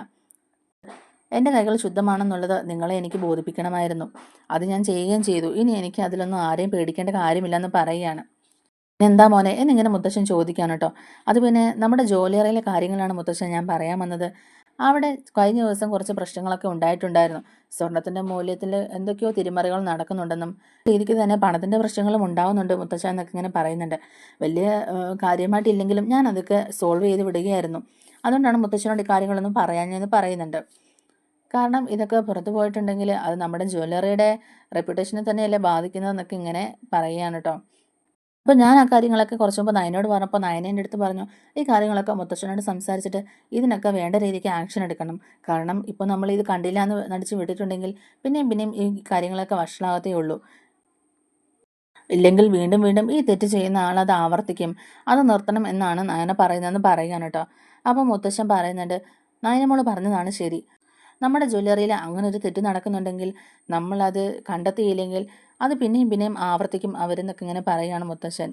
എന്റെ കൈകൾ ശുദ്ധമാണെന്നുള്ളത് നിങ്ങളെ എനിക്ക് ബോധിപ്പിക്കണമായിരുന്നു. അത് ഞാൻ ചെയ്യുകയും ചെയ്തു. ഇനി എനിക്ക് അതിലൊന്നും ആരെയും പേടിക്കേണ്ട കാര്യമില്ലെന്ന് പറയുകയാണ്. എന്താ മോനെ? എന്നിങ്ങനെ മുത്തശ്ശൻ ചോദിക്കാൻ കേട്ടോ. അത് പിന്നെ നമ്മുടെ ജോലിയറയിലെ കാര്യങ്ങളാണ് മുത്തശ്ശൻ ഞാൻ പറയാൻ വന്നത്. അവിടെ കഴിഞ്ഞ ദിവസം കുറച്ച് പ്രശ്നങ്ങളൊക്കെ ഉണ്ടായിട്ടുണ്ടായിരുന്നു. സ്വർണത്തിന്റെ മൂല്യത്തിൽ എന്തൊക്കെയോ തിരിമറികൾ നടക്കുന്നുണ്ടെന്നും രീതിക്ക് തന്നെ പണത്തിന്റെ പ്രശ്നങ്ങളും ഉണ്ടാവുന്നുണ്ട് മുത്തശ്ശൻ എന്നൊക്കെ ഇങ്ങനെ പറയുന്നുണ്ട്. വലിയ കാര്യമായിട്ടില്ലെങ്കിലും ഞാൻ അതൊക്കെ സോൾവ് ചെയ്ത് വിടുകയായിരുന്നു. അതുകൊണ്ടാണ് മുത്തശ്ശനോട് ഈ കാര്യങ്ങളൊന്നും പറയാഞ്ഞെന്ന് പറയുന്നുണ്ട്. കാരണം ഇതൊക്കെ പുറത്തു പോയിട്ടുണ്ടെങ്കിൽ അത് നമ്മുടെ ജ്വല്ലറിയുടെ റെപ്യൂട്ടേഷനെ തന്നെയല്ലേ ബാധിക്കുന്നതെന്നൊക്കെ ഇങ്ങനെ പറയുകയാണ് കേട്ടോ അപ്പോൾ ഞാൻ ആ കാര്യങ്ങളൊക്കെ കുറച്ച് മുമ്പ് നയനോട് പറഞ്ഞപ്പോൾ നയന എന്റെ അടുത്ത് പറഞ്ഞു ഈ കാര്യങ്ങളൊക്കെ മുത്തശ്ശനോട് സംസാരിച്ചിട്ട് ഇതിനൊക്കെ വേണ്ട രീതിക്ക് ആക്ഷൻ എടുക്കണം. കാരണം ഇപ്പോൾ നമ്മൾ ഇത് കണ്ടില്ല എന്ന് നടിച്ച് വിട്ടിട്ടുണ്ടെങ്കിൽ പിന്നെയും പിന്നെയും ഈ കാര്യങ്ങളൊക്കെ വഷളാകത്തേ ഉള്ളൂ. ഇല്ലെങ്കിൽ വീണ്ടും വീണ്ടും ഈ തെറ്റ് ചെയ്യുന്ന ആൾ അത് ആവർത്തിക്കും. അത് നിർത്തണം എന്നാണ് നയന പറയുന്നതെന്ന് പറയുകയാണ് കേട്ടോ അപ്പോൾ മുത്തശ്ശൻ പറയുന്നുണ്ട് നയനമോൾ പറഞ്ഞതാണ് ശരി. നമ്മുടെ ജ്വല്ലറിയിൽ അങ്ങനെ ഒരു തെറ്റ് നടക്കുന്നുണ്ടെങ്കിൽ നമ്മളത് കണ്ടെത്തിയില്ലെങ്കിൽ അത് പിന്നെയും പിന്നെയും ആവർത്തിക്കും അവരെന്നൊക്കെ ഇങ്ങനെ പറയുകയാണ് മുത്തശ്ശൻ.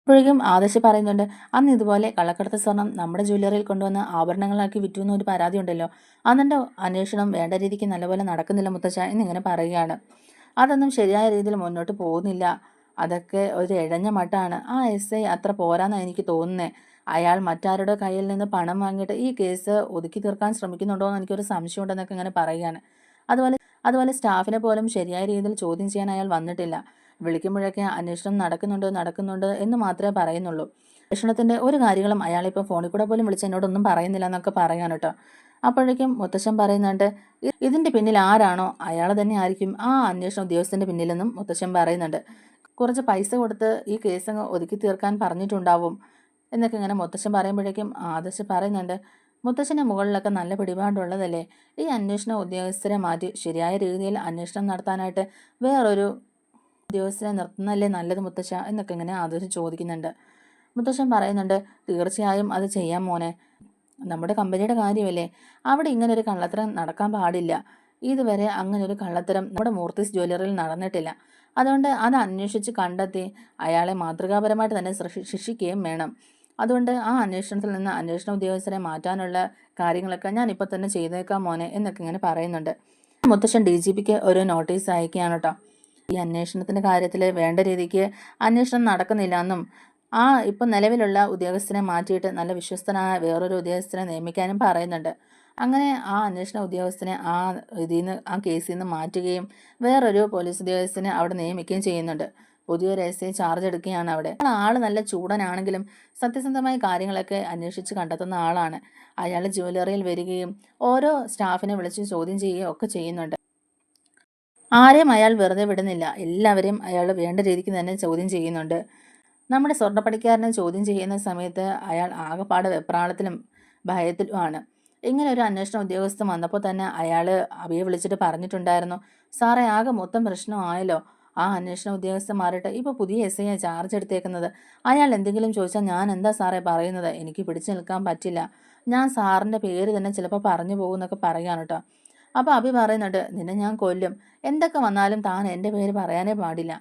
അപ്പോഴേക്കും ആദർശ് പറയുന്നുണ്ട് അന്ന് ഇതുപോലെ കള്ളക്കടത്ത് സ്വർണം നമ്മുടെ ജ്വല്ലറിയിൽ കൊണ്ടുവന്ന് ആഭരണങ്ങളാക്കി വിറ്റു എന്നൊരു പരാതി ഉണ്ടല്ലോ. അന്നെന്റെ അന്വേഷണം വേണ്ട രീതിക്ക് നല്ലപോലെ നടക്കുന്നില്ല മുത്തശ്ശ എന്നിങ്ങനെ പറയുകയാണ്. അതൊന്നും ശരിയായ രീതിയിൽ മുന്നോട്ട് പോകുന്നില്ല. അതൊക്കെ ഒരു ഇഴഞ്ഞ മട്ടാണ്. ആ എസ് ഐ അത്ര പോരാന്നാണ് എനിക്ക് തോന്നുന്നത് അയാൾ മറ്റാരുടെ കയ്യിൽ നിന്ന് പണം വാങ്ങിയിട്ട് ഈ കേസ് ഒതുക്കി തീർക്കാൻ ശ്രമിക്കുന്നുണ്ടോ എന്ന് എനിക്കൊരു സംശയമുണ്ടെന്നൊക്കെ ഇങ്ങനെ പറയുകയാണ്. അതുപോലെ അതുപോലെ സ്റ്റാഫിനെ പോലും ശരിയായ രീതിയിൽ ചോദ്യം ചെയ്യാൻ അയാൾ വന്നിട്ടില്ല. വിളിക്കുമ്പോഴൊക്കെ അന്വേഷണം നടക്കുന്നുണ്ട് നടക്കുന്നുണ്ട് എന്ന് മാത്രമേ പറയുന്നുള്ളൂ. അന്വേഷണത്തിന്റെ ഒരു കാര്യങ്ങളും അയാളിപ്പോൾ ഫോണിൽ കൂടെ പോലും വിളിച്ച് എന്നോടൊന്നും പറയുന്നില്ല എന്നൊക്കെ പറയാൻ കേട്ടോ. അപ്പോഴേക്കും മുത്തശ്ശൻ പറയുന്നുണ്ട് "ഇ- ഇതിന്റെ പിന്നിൽ ആരാണോ? അയാൾ തന്നെ ആയിരിക്കും ആ അന്വേഷണ ഉദ്യോഗസ്ഥന്റെ പിന്നിലെന്നും മുത്തശ്ശൻ പറയുന്നുണ്ട്. കുറച്ച് പൈസ കൊടുത്ത് ഈ കേസ് ഒതുക്കി തീർക്കാൻ പറഞ്ഞിട്ടുണ്ടാവും. എന്നൊക്കെ ഇങ്ങനെ മുത്തശ്ശൻ പറയുമ്പോഴേക്കും ആദർശ് പറയുന്നുണ്ട് മുത്തശ്ശന്റെ മുകളിലൊക്കെ നല്ല പിടിപാടുള്ളതല്ലേ? ഈ അന്വേഷണ ഉദ്യോഗസ്ഥരെ മാറ്റി ശരിയായ രീതിയിൽ അന്വേഷണം നടത്താനായിട്ട് വേറൊരു ഉദ്യോഗസ്ഥരെ നിർത്തുന്നതല്ലേ നല്ലത് മുത്തശ്ശ? എന്നൊക്കെ ഇങ്ങനെ ആദർശ് ചോദിക്കുന്നുണ്ട്. മുത്തശ്ശൻ പറയുന്നുണ്ട് തീർച്ചയായും അത് ചെയ്യാം മോനെ. നമ്മുടെ കമ്പനിയുടെ കാര്യമല്ലേ? അവിടെ ഇങ്ങനെ ഒരു കള്ളത്തരം നടക്കാൻ പാടില്ല. ഇതുവരെ അങ്ങനെ ഒരു കള്ളത്തരം നമ്മുടെ മൂർത്തിസ് ജ്വല്ലറിയിൽ നടന്നിട്ടില്ല. അതുകൊണ്ട് അത് അന്വേഷിച്ച് കണ്ടെത്തി അയാളെ മാതൃകാപരമായിട്ട് തന്നെ ശിക്ഷി- ശിക്ഷിക്കുകയും വേണം. അതുകൊണ്ട് ആ അന്വേഷണത്തിൽ നിന്ന് അന്വേഷണ ഉദ്യോഗസ്ഥരെ മാറ്റാനുള്ള കാര്യങ്ങളൊക്കെ ഞാൻ ഇപ്പോൾ തന്നെ ചെയ്തേക്കാം മോനെ എന്നൊക്കെ ഇങ്ങനെ പറയുന്നുണ്ട്. മുത്തശ്ശൻ ഡി ജി പിക്ക് ഒരു നോട്ടീസ് അയക്കുകയാണ് കേട്ടോ. ഈ അന്വേഷണത്തിന്റെ കാര്യത്തിൽ വേണ്ട രീതിക്ക് അന്വേഷണം നടക്കുന്നില്ല എന്നും ആ ഇപ്പം നിലവിലുള്ള ഉദ്യോഗസ്ഥനെ മാറ്റിയിട്ട് നല്ല വിശ്വസ്തനായ വേറൊരു ഉദ്യോഗസ്ഥനെ നിയമിക്കാനും പറയുന്നുണ്ട്. അങ്ങനെ ആ അന്വേഷണ ഉദ്യോഗസ്ഥനെ ആ ഇതിൽ നിന്ന് ആ കേസിൽ നിന്ന് മാറ്റുകയും വേറൊരു പോലീസ് ഉദ്യോഗസ്ഥനെ അവിടെ നിയമിക്കുകയും ചെയ്യുന്നുണ്ട്. പുതിയൊരു എസ് ഐ ചാർജ് എടുക്കുകയാണ് അവിടെ. ആൾ നല്ല ചൂടനാണെങ്കിലും സത്യസന്ധമായ കാര്യങ്ങളൊക്കെ അന്വേഷിച്ച് കണ്ടെത്തുന്ന ആളാണ്. അയാൾ ജ്വല്ലറിയിൽ വരികയും ഓരോ സ്റ്റാഫിനെ വിളിച്ച് ചോദ്യം ചെയ്യുകയും ഒക്കെ ചെയ്യുന്നുണ്ട്. ആരെയും അയാൾ വെറുതെ വിടുന്നില്ല. എല്ലാവരെയും അയാൾ വേണ്ട രീതിക്ക് തന്നെ ചോദ്യം ചെയ്യുന്നുണ്ട്. നമ്മുടെ സ്വർണപ്പണിക്കാരനെ ചോദ്യം ചെയ്യുന്ന സമയത്ത് അയാൾ ആകപ്പാട് വെപ്രാളത്തിലും ഭയത്തിലുമാണ് ഇങ്ങനെ ഒരു അന്വേഷണ ഉദ്യോഗസ്ഥൻ വന്നപ്പോൾ തന്നെ അയാൾ അവയെ വിളിച്ചിട്ട് പറഞ്ഞിട്ടുണ്ടായിരുന്നു സാറേ ആകെ മൊത്തം പ്രശ്നമായല്ലോ ആ അന്വേഷണ ഉദ്യോഗസ്ഥ മാറിയിട്ട് ഇപ്പോൾ പുതിയ എസ് ഐ ചാർജ് എടുത്തേക്കുന്നത്. അയാൾ എന്തെങ്കിലും ചോദിച്ചാൽ ഞാൻ എന്താ സാറേ പറയുന്നത്? എനിക്ക് പിടിച്ചു നിൽക്കാൻ പറ്റില്ല. ഞാൻ സാറിന്റെ പേര് തന്നെ ചിലപ്പോൾ പറഞ്ഞു പോകുമെന്നൊക്കെ പറയാണ് കേട്ടോ അപ്പോൾ അഭി പറയുന്നുണ്ട് നിന്നെ ഞാൻ കൊല്ലും. എന്തൊക്കെ വന്നാലും താൻ എന്റെ പേര് പറയാനേ പാടില്ല.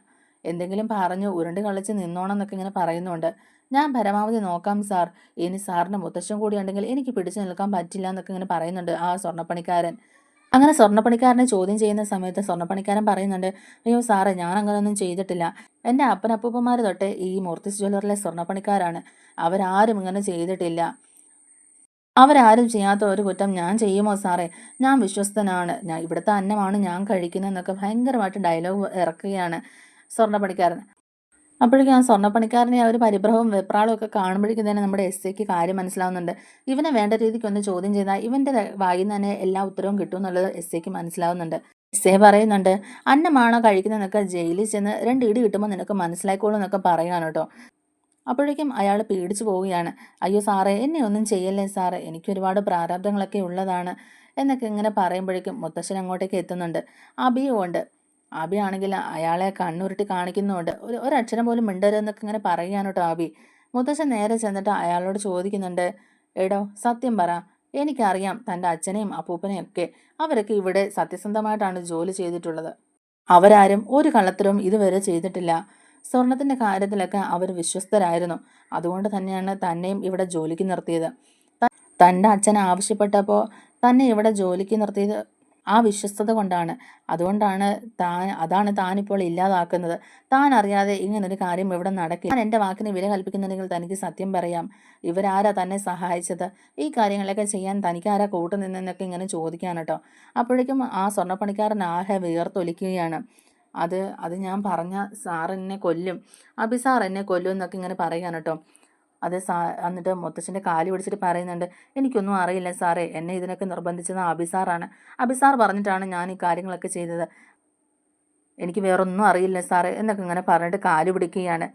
എന്തെങ്കിലും പറഞ്ഞു ഉരുണ്ട് കളിച്ച് നിന്നോണം എന്നൊക്കെ ഇങ്ങനെ പറയുന്നുണ്ട്. ഞാൻ പരമാവധി നോക്കാം സാർ. ഇനി സാറിന്റെ മുത്തശ്ശൻ കൂടി ഉണ്ടെങ്കിൽ എനിക്ക് പിടിച്ചു നിൽക്കാൻ പറ്റില്ല എന്നൊക്കെ ഇങ്ങനെ പറയുന്നുണ്ട് ആ സ്വർണപ്പണിക്കാരൻ. അങ്ങനെ സ്വർണപ്പണിക്കാരനെ ചോദ്യം ചെയ്യുന്ന സമയത്ത് സ്വർണപ്പണിക്കാരൻ പറയുന്നുണ്ട് അയ്യോ സാറേ ഞാൻ അങ്ങനെയൊന്നും ചെയ്തിട്ടില്ല. എന്റെ അപ്പനപ്പൂപ്പന്മാർ തൊട്ട് ഈ മൂർത്തിസ് ജ്വല്ലറിലെ സ്വർണപ്പണിക്കാരാണ്. അവരാരും ഇങ്ങനെ ചെയ്തിട്ടില്ല. അവരാരും ചെയ്യാത്ത ഒരു കുറ്റം ഞാൻ ചെയ്യുമോ സാറേ? ഞാൻ വിശ്വസ്തനാണ്. ഞാൻ ഇവിടുത്തെ അന്നമാണ് ഞാൻ കഴിക്കുന്നതെന്നൊക്കെ ഭയങ്കരമായിട്ട് ഡയലോഗ് ഇറക്കുകയാണ് സ്വർണപ്പണിക്കാരൻ. അപ്പോഴേക്കും ആ സ്വർണപ്പണിക്കാരനെ ആ ഒരു പരിഭ്രമവും വെപ്രാളും ഒക്കെ കാണുമ്പോഴേക്കും തന്നെ നമ്മുടെ എസ് ഐക്ക് കാര്യം മനസ്സിലാവുന്നുണ്ട്. ഇവനെ വേണ്ട രീതിക്ക് ഒന്ന് ചോദ്യം ചെയ്താൽ ഇവന്റെ വായിൽ നിന്ന് തന്നെ എല്ലാ ഉത്തരവും കിട്ടും എന്നുള്ളത് എസ് ഐക്ക് മനസ്സിലാവുന്നുണ്ട്. എസ് ഐ പറയുന്നുണ്ട് അന്നമാണോ കഴിക്കുന്നതെന്നൊക്കെ ജയിലിൽ ചെന്ന് രണ്ട് ഇടി കിട്ടുമ്പോൾ നിനക്ക് മനസ്സിലായിക്കോളൂ എന്നൊക്കെ പറയാണ് കേട്ടോ. അപ്പോഴേക്കും അയാൾ പേടിച്ചു പോവുകയാണ്. അയ്യോ സാറേ എന്നെ ഒന്നും ചെയ്യല്ലേ സാറേ? എനിക്ക് ഒരുപാട് പ്രാരാബ്ദങ്ങളൊക്കെ ഉള്ളതാണ് എന്നൊക്കെ ഇങ്ങനെ പറയുമ്പോഴേക്കും മുത്തശ്ശൻ അങ്ങോട്ടേക്ക് എത്തുന്നുണ്ട്. അബിയും അബി ആണെങ്കിൽ അയാളെ കണ്ണുരുട്ടി കാണിക്കുന്നുണ്ട്. ഒരു ഒരക്ഷരം പോലും മിണ്ടരുതെന്നൊക്കെ ഇങ്ങനെ പറയുകയാണ് കേട്ടോ ആബി. മുത്തശ്ശൻ നേരെ ചെന്നിട്ട് അയാളോട് ചോദിക്കുന്നുണ്ട് എടോ സത്യം പറ. എനിക്കറിയാം തന്റെ അച്ഛനെയും അപ്പൂപ്പനെയും ഒക്കെ അവരൊക്കെ ഇവിടെ സത്യസന്ധമായിട്ടാണ് ജോലി ചെയ്തിട്ടുള്ളത്. അവരാരും ഒരു കള്ളത്തരവും ഇതുവരെ ചെയ്തിട്ടില്ല. സ്വർണത്തിന്റെ കാര്യത്തിലൊക്കെ അവർ വിശ്വസ്തരായിരുന്നു. അതുകൊണ്ട് തന്നെയാണ് തന്നെയും ഇവിടെ ജോലിക്ക് നിർത്തിയത്. തന്റെ അച്ഛൻ ആവശ്യപ്പെട്ടപ്പോൾ തന്നെ ഇവിടെ ജോലിക്ക് നിർത്തിയത് ആ വിശ്വസ്തത കൊണ്ടാണ്. അതുകൊണ്ടാണ് താൻ അതാണ് താനിപ്പോൾ ഇല്ലാതാക്കുന്നത്. താൻ അറിയാതെ ഇങ്ങനൊരു കാര്യം ഇവിടെ നടക്കില്ല ഞാൻ എന്റെ വാക്കിന് വില കൽപ്പിക്കുന്നുണ്ടെങ്കിൽ തനിക്ക് സത്യം പറയാം. ഇവരാരാ തന്നെ സഹായിച്ചത്? ഈ കാര്യങ്ങളൊക്കെ ചെയ്യാൻ തനിക്കാരാ കൂട്ടുനിന്നെന്നൊക്കെ ഇങ്ങനെ ചോദിക്കാൻ കേട്ടോ അപ്പോഴേക്കും ആ സ്വർണപ്പണിക്കാരൻ ആകെ വിയർത്തൊലിക്കുകയാണ്. അത് അത് ഞാൻ പറഞ്ഞ സാർ എന്നെ കൊല്ലും. അബി സാർ എന്നെ കൊല്ലും എന്നൊക്കെ ഇങ്ങനെ പറയുകയാണ് കേട്ടോ അത് സാ എന്നിട്ട് മുത്തച്ഛന്റെ കാൽ പിടിച്ചിട്ട് പറയുന്നുണ്ട് എനിക്കൊന്നും അറിയില്ല സാറേ എന്നെ ഇതിനൊക്കെ നിർബന്ധിച്ചത് അബിസാറാണ് അബിസാർ അബി സാർ പറഞ്ഞിട്ടാണ് ഞാൻ ഈ കാര്യങ്ങളൊക്കെ ചെയ്തത്. എനിക്ക് വേറൊന്നും അറിയില്ല സാറേ എന്നൊക്കെ ഇങ്ങനെ പറഞ്ഞിട്ട് കാൽ പിടിക്കുകയാണ്.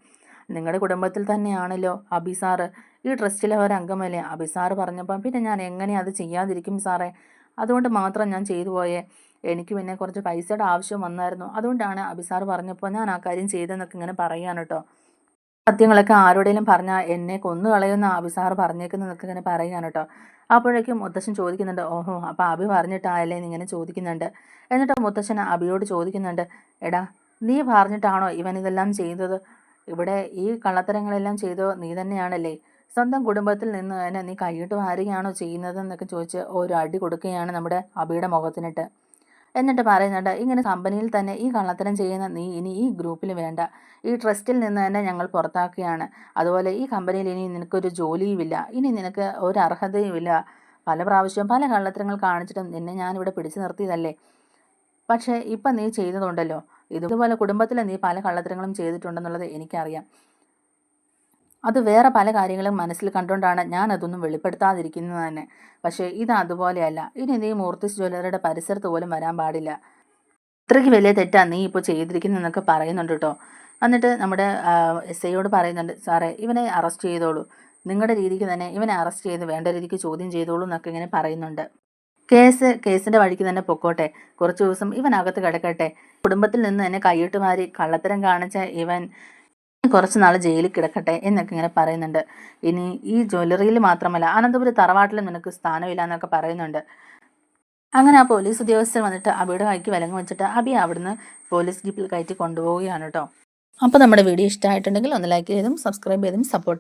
നിങ്ങളുടെ കുടുംബത്തിൽ തന്നെയാണല്ലോ അബിസാറ് ഈ ട്രസ്റ്റിലെ ഒരംഗമല്ലേ? അബിസാറ് പറഞ്ഞപ്പം പിന്നെ ഞാൻ എങ്ങനെ അത് ചെയ്യാതിരിക്കും സാറേ? അതുകൊണ്ട് മാത്രം ഞാൻ ചെയ്തു പോയേ. എനിക്ക് പിന്നെ കുറച്ച് പൈസയുടെ ആവശ്യം വന്നായിരുന്നു. അതുകൊണ്ടാണ് അബിസാർ പറഞ്ഞപ്പോൾ ഞാൻ ആ കാര്യം ചെയ്തെന്നൊക്കെ ഇങ്ങനെ പറയുകയാണ് കേട്ടോ. സത്യങ്ങളൊക്കെ ആരോടെങ്കിലും പറഞ്ഞാൽ എന്നെ കൊന്നു കളയുന്ന അബി പറഞ്ഞേക്കുന്ന പറഞ്ഞേക്കുന്നതൊക്കെ ഇങ്ങനെ പറയുകയാണ് കേട്ടോ. അപ്പോഴേക്കും മുത്തശ്ശൻ ചോദിക്കുന്നുണ്ട് ഓഹോ അപ്പോൾ അബി പറഞ്ഞിട്ടായല്ലേ ഇങ്ങനെ ചോദിക്കുന്നുണ്ട്? എന്നിട്ട് മുത്തശ്ശൻ അബിയോട് ചോദിക്കുന്നുണ്ട് എടാ നീ പറഞ്ഞിട്ടാണോ ഇവൻ ഇതെല്ലാം ചെയ്തത്? ഇവിടെ ഈ കള്ളത്തരങ്ങളെല്ലാം ചെയ്തോ നീ തന്നെയാണല്ലേ? സ്വന്തം കുടുംബത്തിൽ നിന്ന് തന്നെ നീ കൈയിട്ട് വാരുകയാണോ ചെയ്യുന്നത്? എന്നൊക്കെ ചോദിച്ച് ഒരു അടി കൊടുക്കുകയാണ് നമ്മുടെ അബിയുടെ മുഖത്തിനിട്ട്. എന്നിട്ട് പറയുന്നുണ്ട് ഇങ്ങനെ കമ്പനിയിൽ തന്നെ ഈ കള്ളത്തരം ചെയ്യുന്ന നീ ഇനി ഈ ഗ്രൂപ്പിൽ വേണ്ട. ഈ ട്രസ്റ്റിൽ നിന്ന് തന്നെ ഞങ്ങൾ പുറത്താക്കുകയാണ്. അതുപോലെ ഈ കമ്പനിയിൽ ഇനി നിനക്കൊരു ജോലിയുമില്ല. ഇനി നിനക്ക് ഒരു അർഹതയുമില്ല. പല പ്രാവശ്യവും പല കള്ളത്തരങ്ങൾ കാണിച്ചിട്ടും നിന്നെ ഞാനിവിടെ പിടിച്ചു നിർത്തിയതല്ലേ? പക്ഷേ ഇപ്പം നീ ചെയ്തതുണ്ടല്ലോ. ഇതുപോലെ കുടുംബത്തിൽ നീ പല കള്ളത്തരങ്ങളും ചെയ്തിട്ടുണ്ടെന്നുള്ളത് എനിക്കറിയാം. അത് വേറെ പല കാര്യങ്ങളും മനസ്സിൽ കണ്ടുകൊണ്ടാണ് ഞാൻ അതൊന്നും വെളിപ്പെടുത്താതിരിക്കുന്നത് തന്നെ. പക്ഷേ ഇത് അതുപോലെയല്ല. ഇനി നീ മൂർത്തി ജ്വല്ലറിയുടെ പരിസരത്ത് പോലും വരാൻ പാടില്ല. ഇത്രയ്ക്ക് വലിയ തെറ്റാണ് നീ ഇപ്പോൾ ചെയ്തിരിക്കുന്നതെന്നൊക്കെ പറയുന്നുണ്ട് കേട്ടോ. എന്നിട്ട് നമ്മുടെ എസ് ഐയോട് പറയുന്നുണ്ട് സാറേ ഇവനെ അറസ്റ്റ് ചെയ്തോളൂ. നിങ്ങളുടെ രീതിക്ക് തന്നെ ഇവനെ അറസ്റ്റ് ചെയ്ത് വേണ്ട രീതിക്ക് ചോദ്യം ചെയ്തോളൂ എന്നൊക്കെ ഇങ്ങനെ പറയുന്നുണ്ട്. കേസ് കേസിന്റെ വഴിക്ക് തന്നെ പൊക്കോട്ടെ. കുറച്ച് ദിവസം ഇവനകത്ത് കിടക്കട്ടെ. കുടുംബത്തിൽ നിന്ന് തന്നെ കൈയിട്ട് മാറി കള്ളത്തരം കാണിച്ച ഇവൻ കുറച്ച് നാൾ ജയിലിൽ കിടക്കട്ടെ എന്നൊക്കെ ഇങ്ങനെ പറയുന്നുണ്ട്. ഇനി ഈ ജ്വല്ലറിയിൽ മാത്രമല്ല അനന്തപുര തറവാട്ടിലും നിനക്ക് സ്ഥാനമില്ല എന്നൊക്കെ പറയുന്നുണ്ട്. അങ്ങനെ ആ പോലീസ് ഉദ്യോഗസ്ഥർ വന്നിട്ട് അബിയുടെ കൈക്ക് വിലങ്ങ് വെച്ചിട്ട് അബി അവിടുന്ന് പോലീസ് ജീപ്പിൽ കയറ്റി കൊണ്ടുപോവുകയാണ് കേട്ടോ. അപ്പോൾ നമ്മുടെ വീഡിയോ ഇഷ്ടമായിട്ടുണ്ടെങ്കിൽ ഒന്ന് ലൈക്ക് ചെയ്തും സബ്സ്ക്രൈബ് ചെയ്തും സപ്പോർട്ട്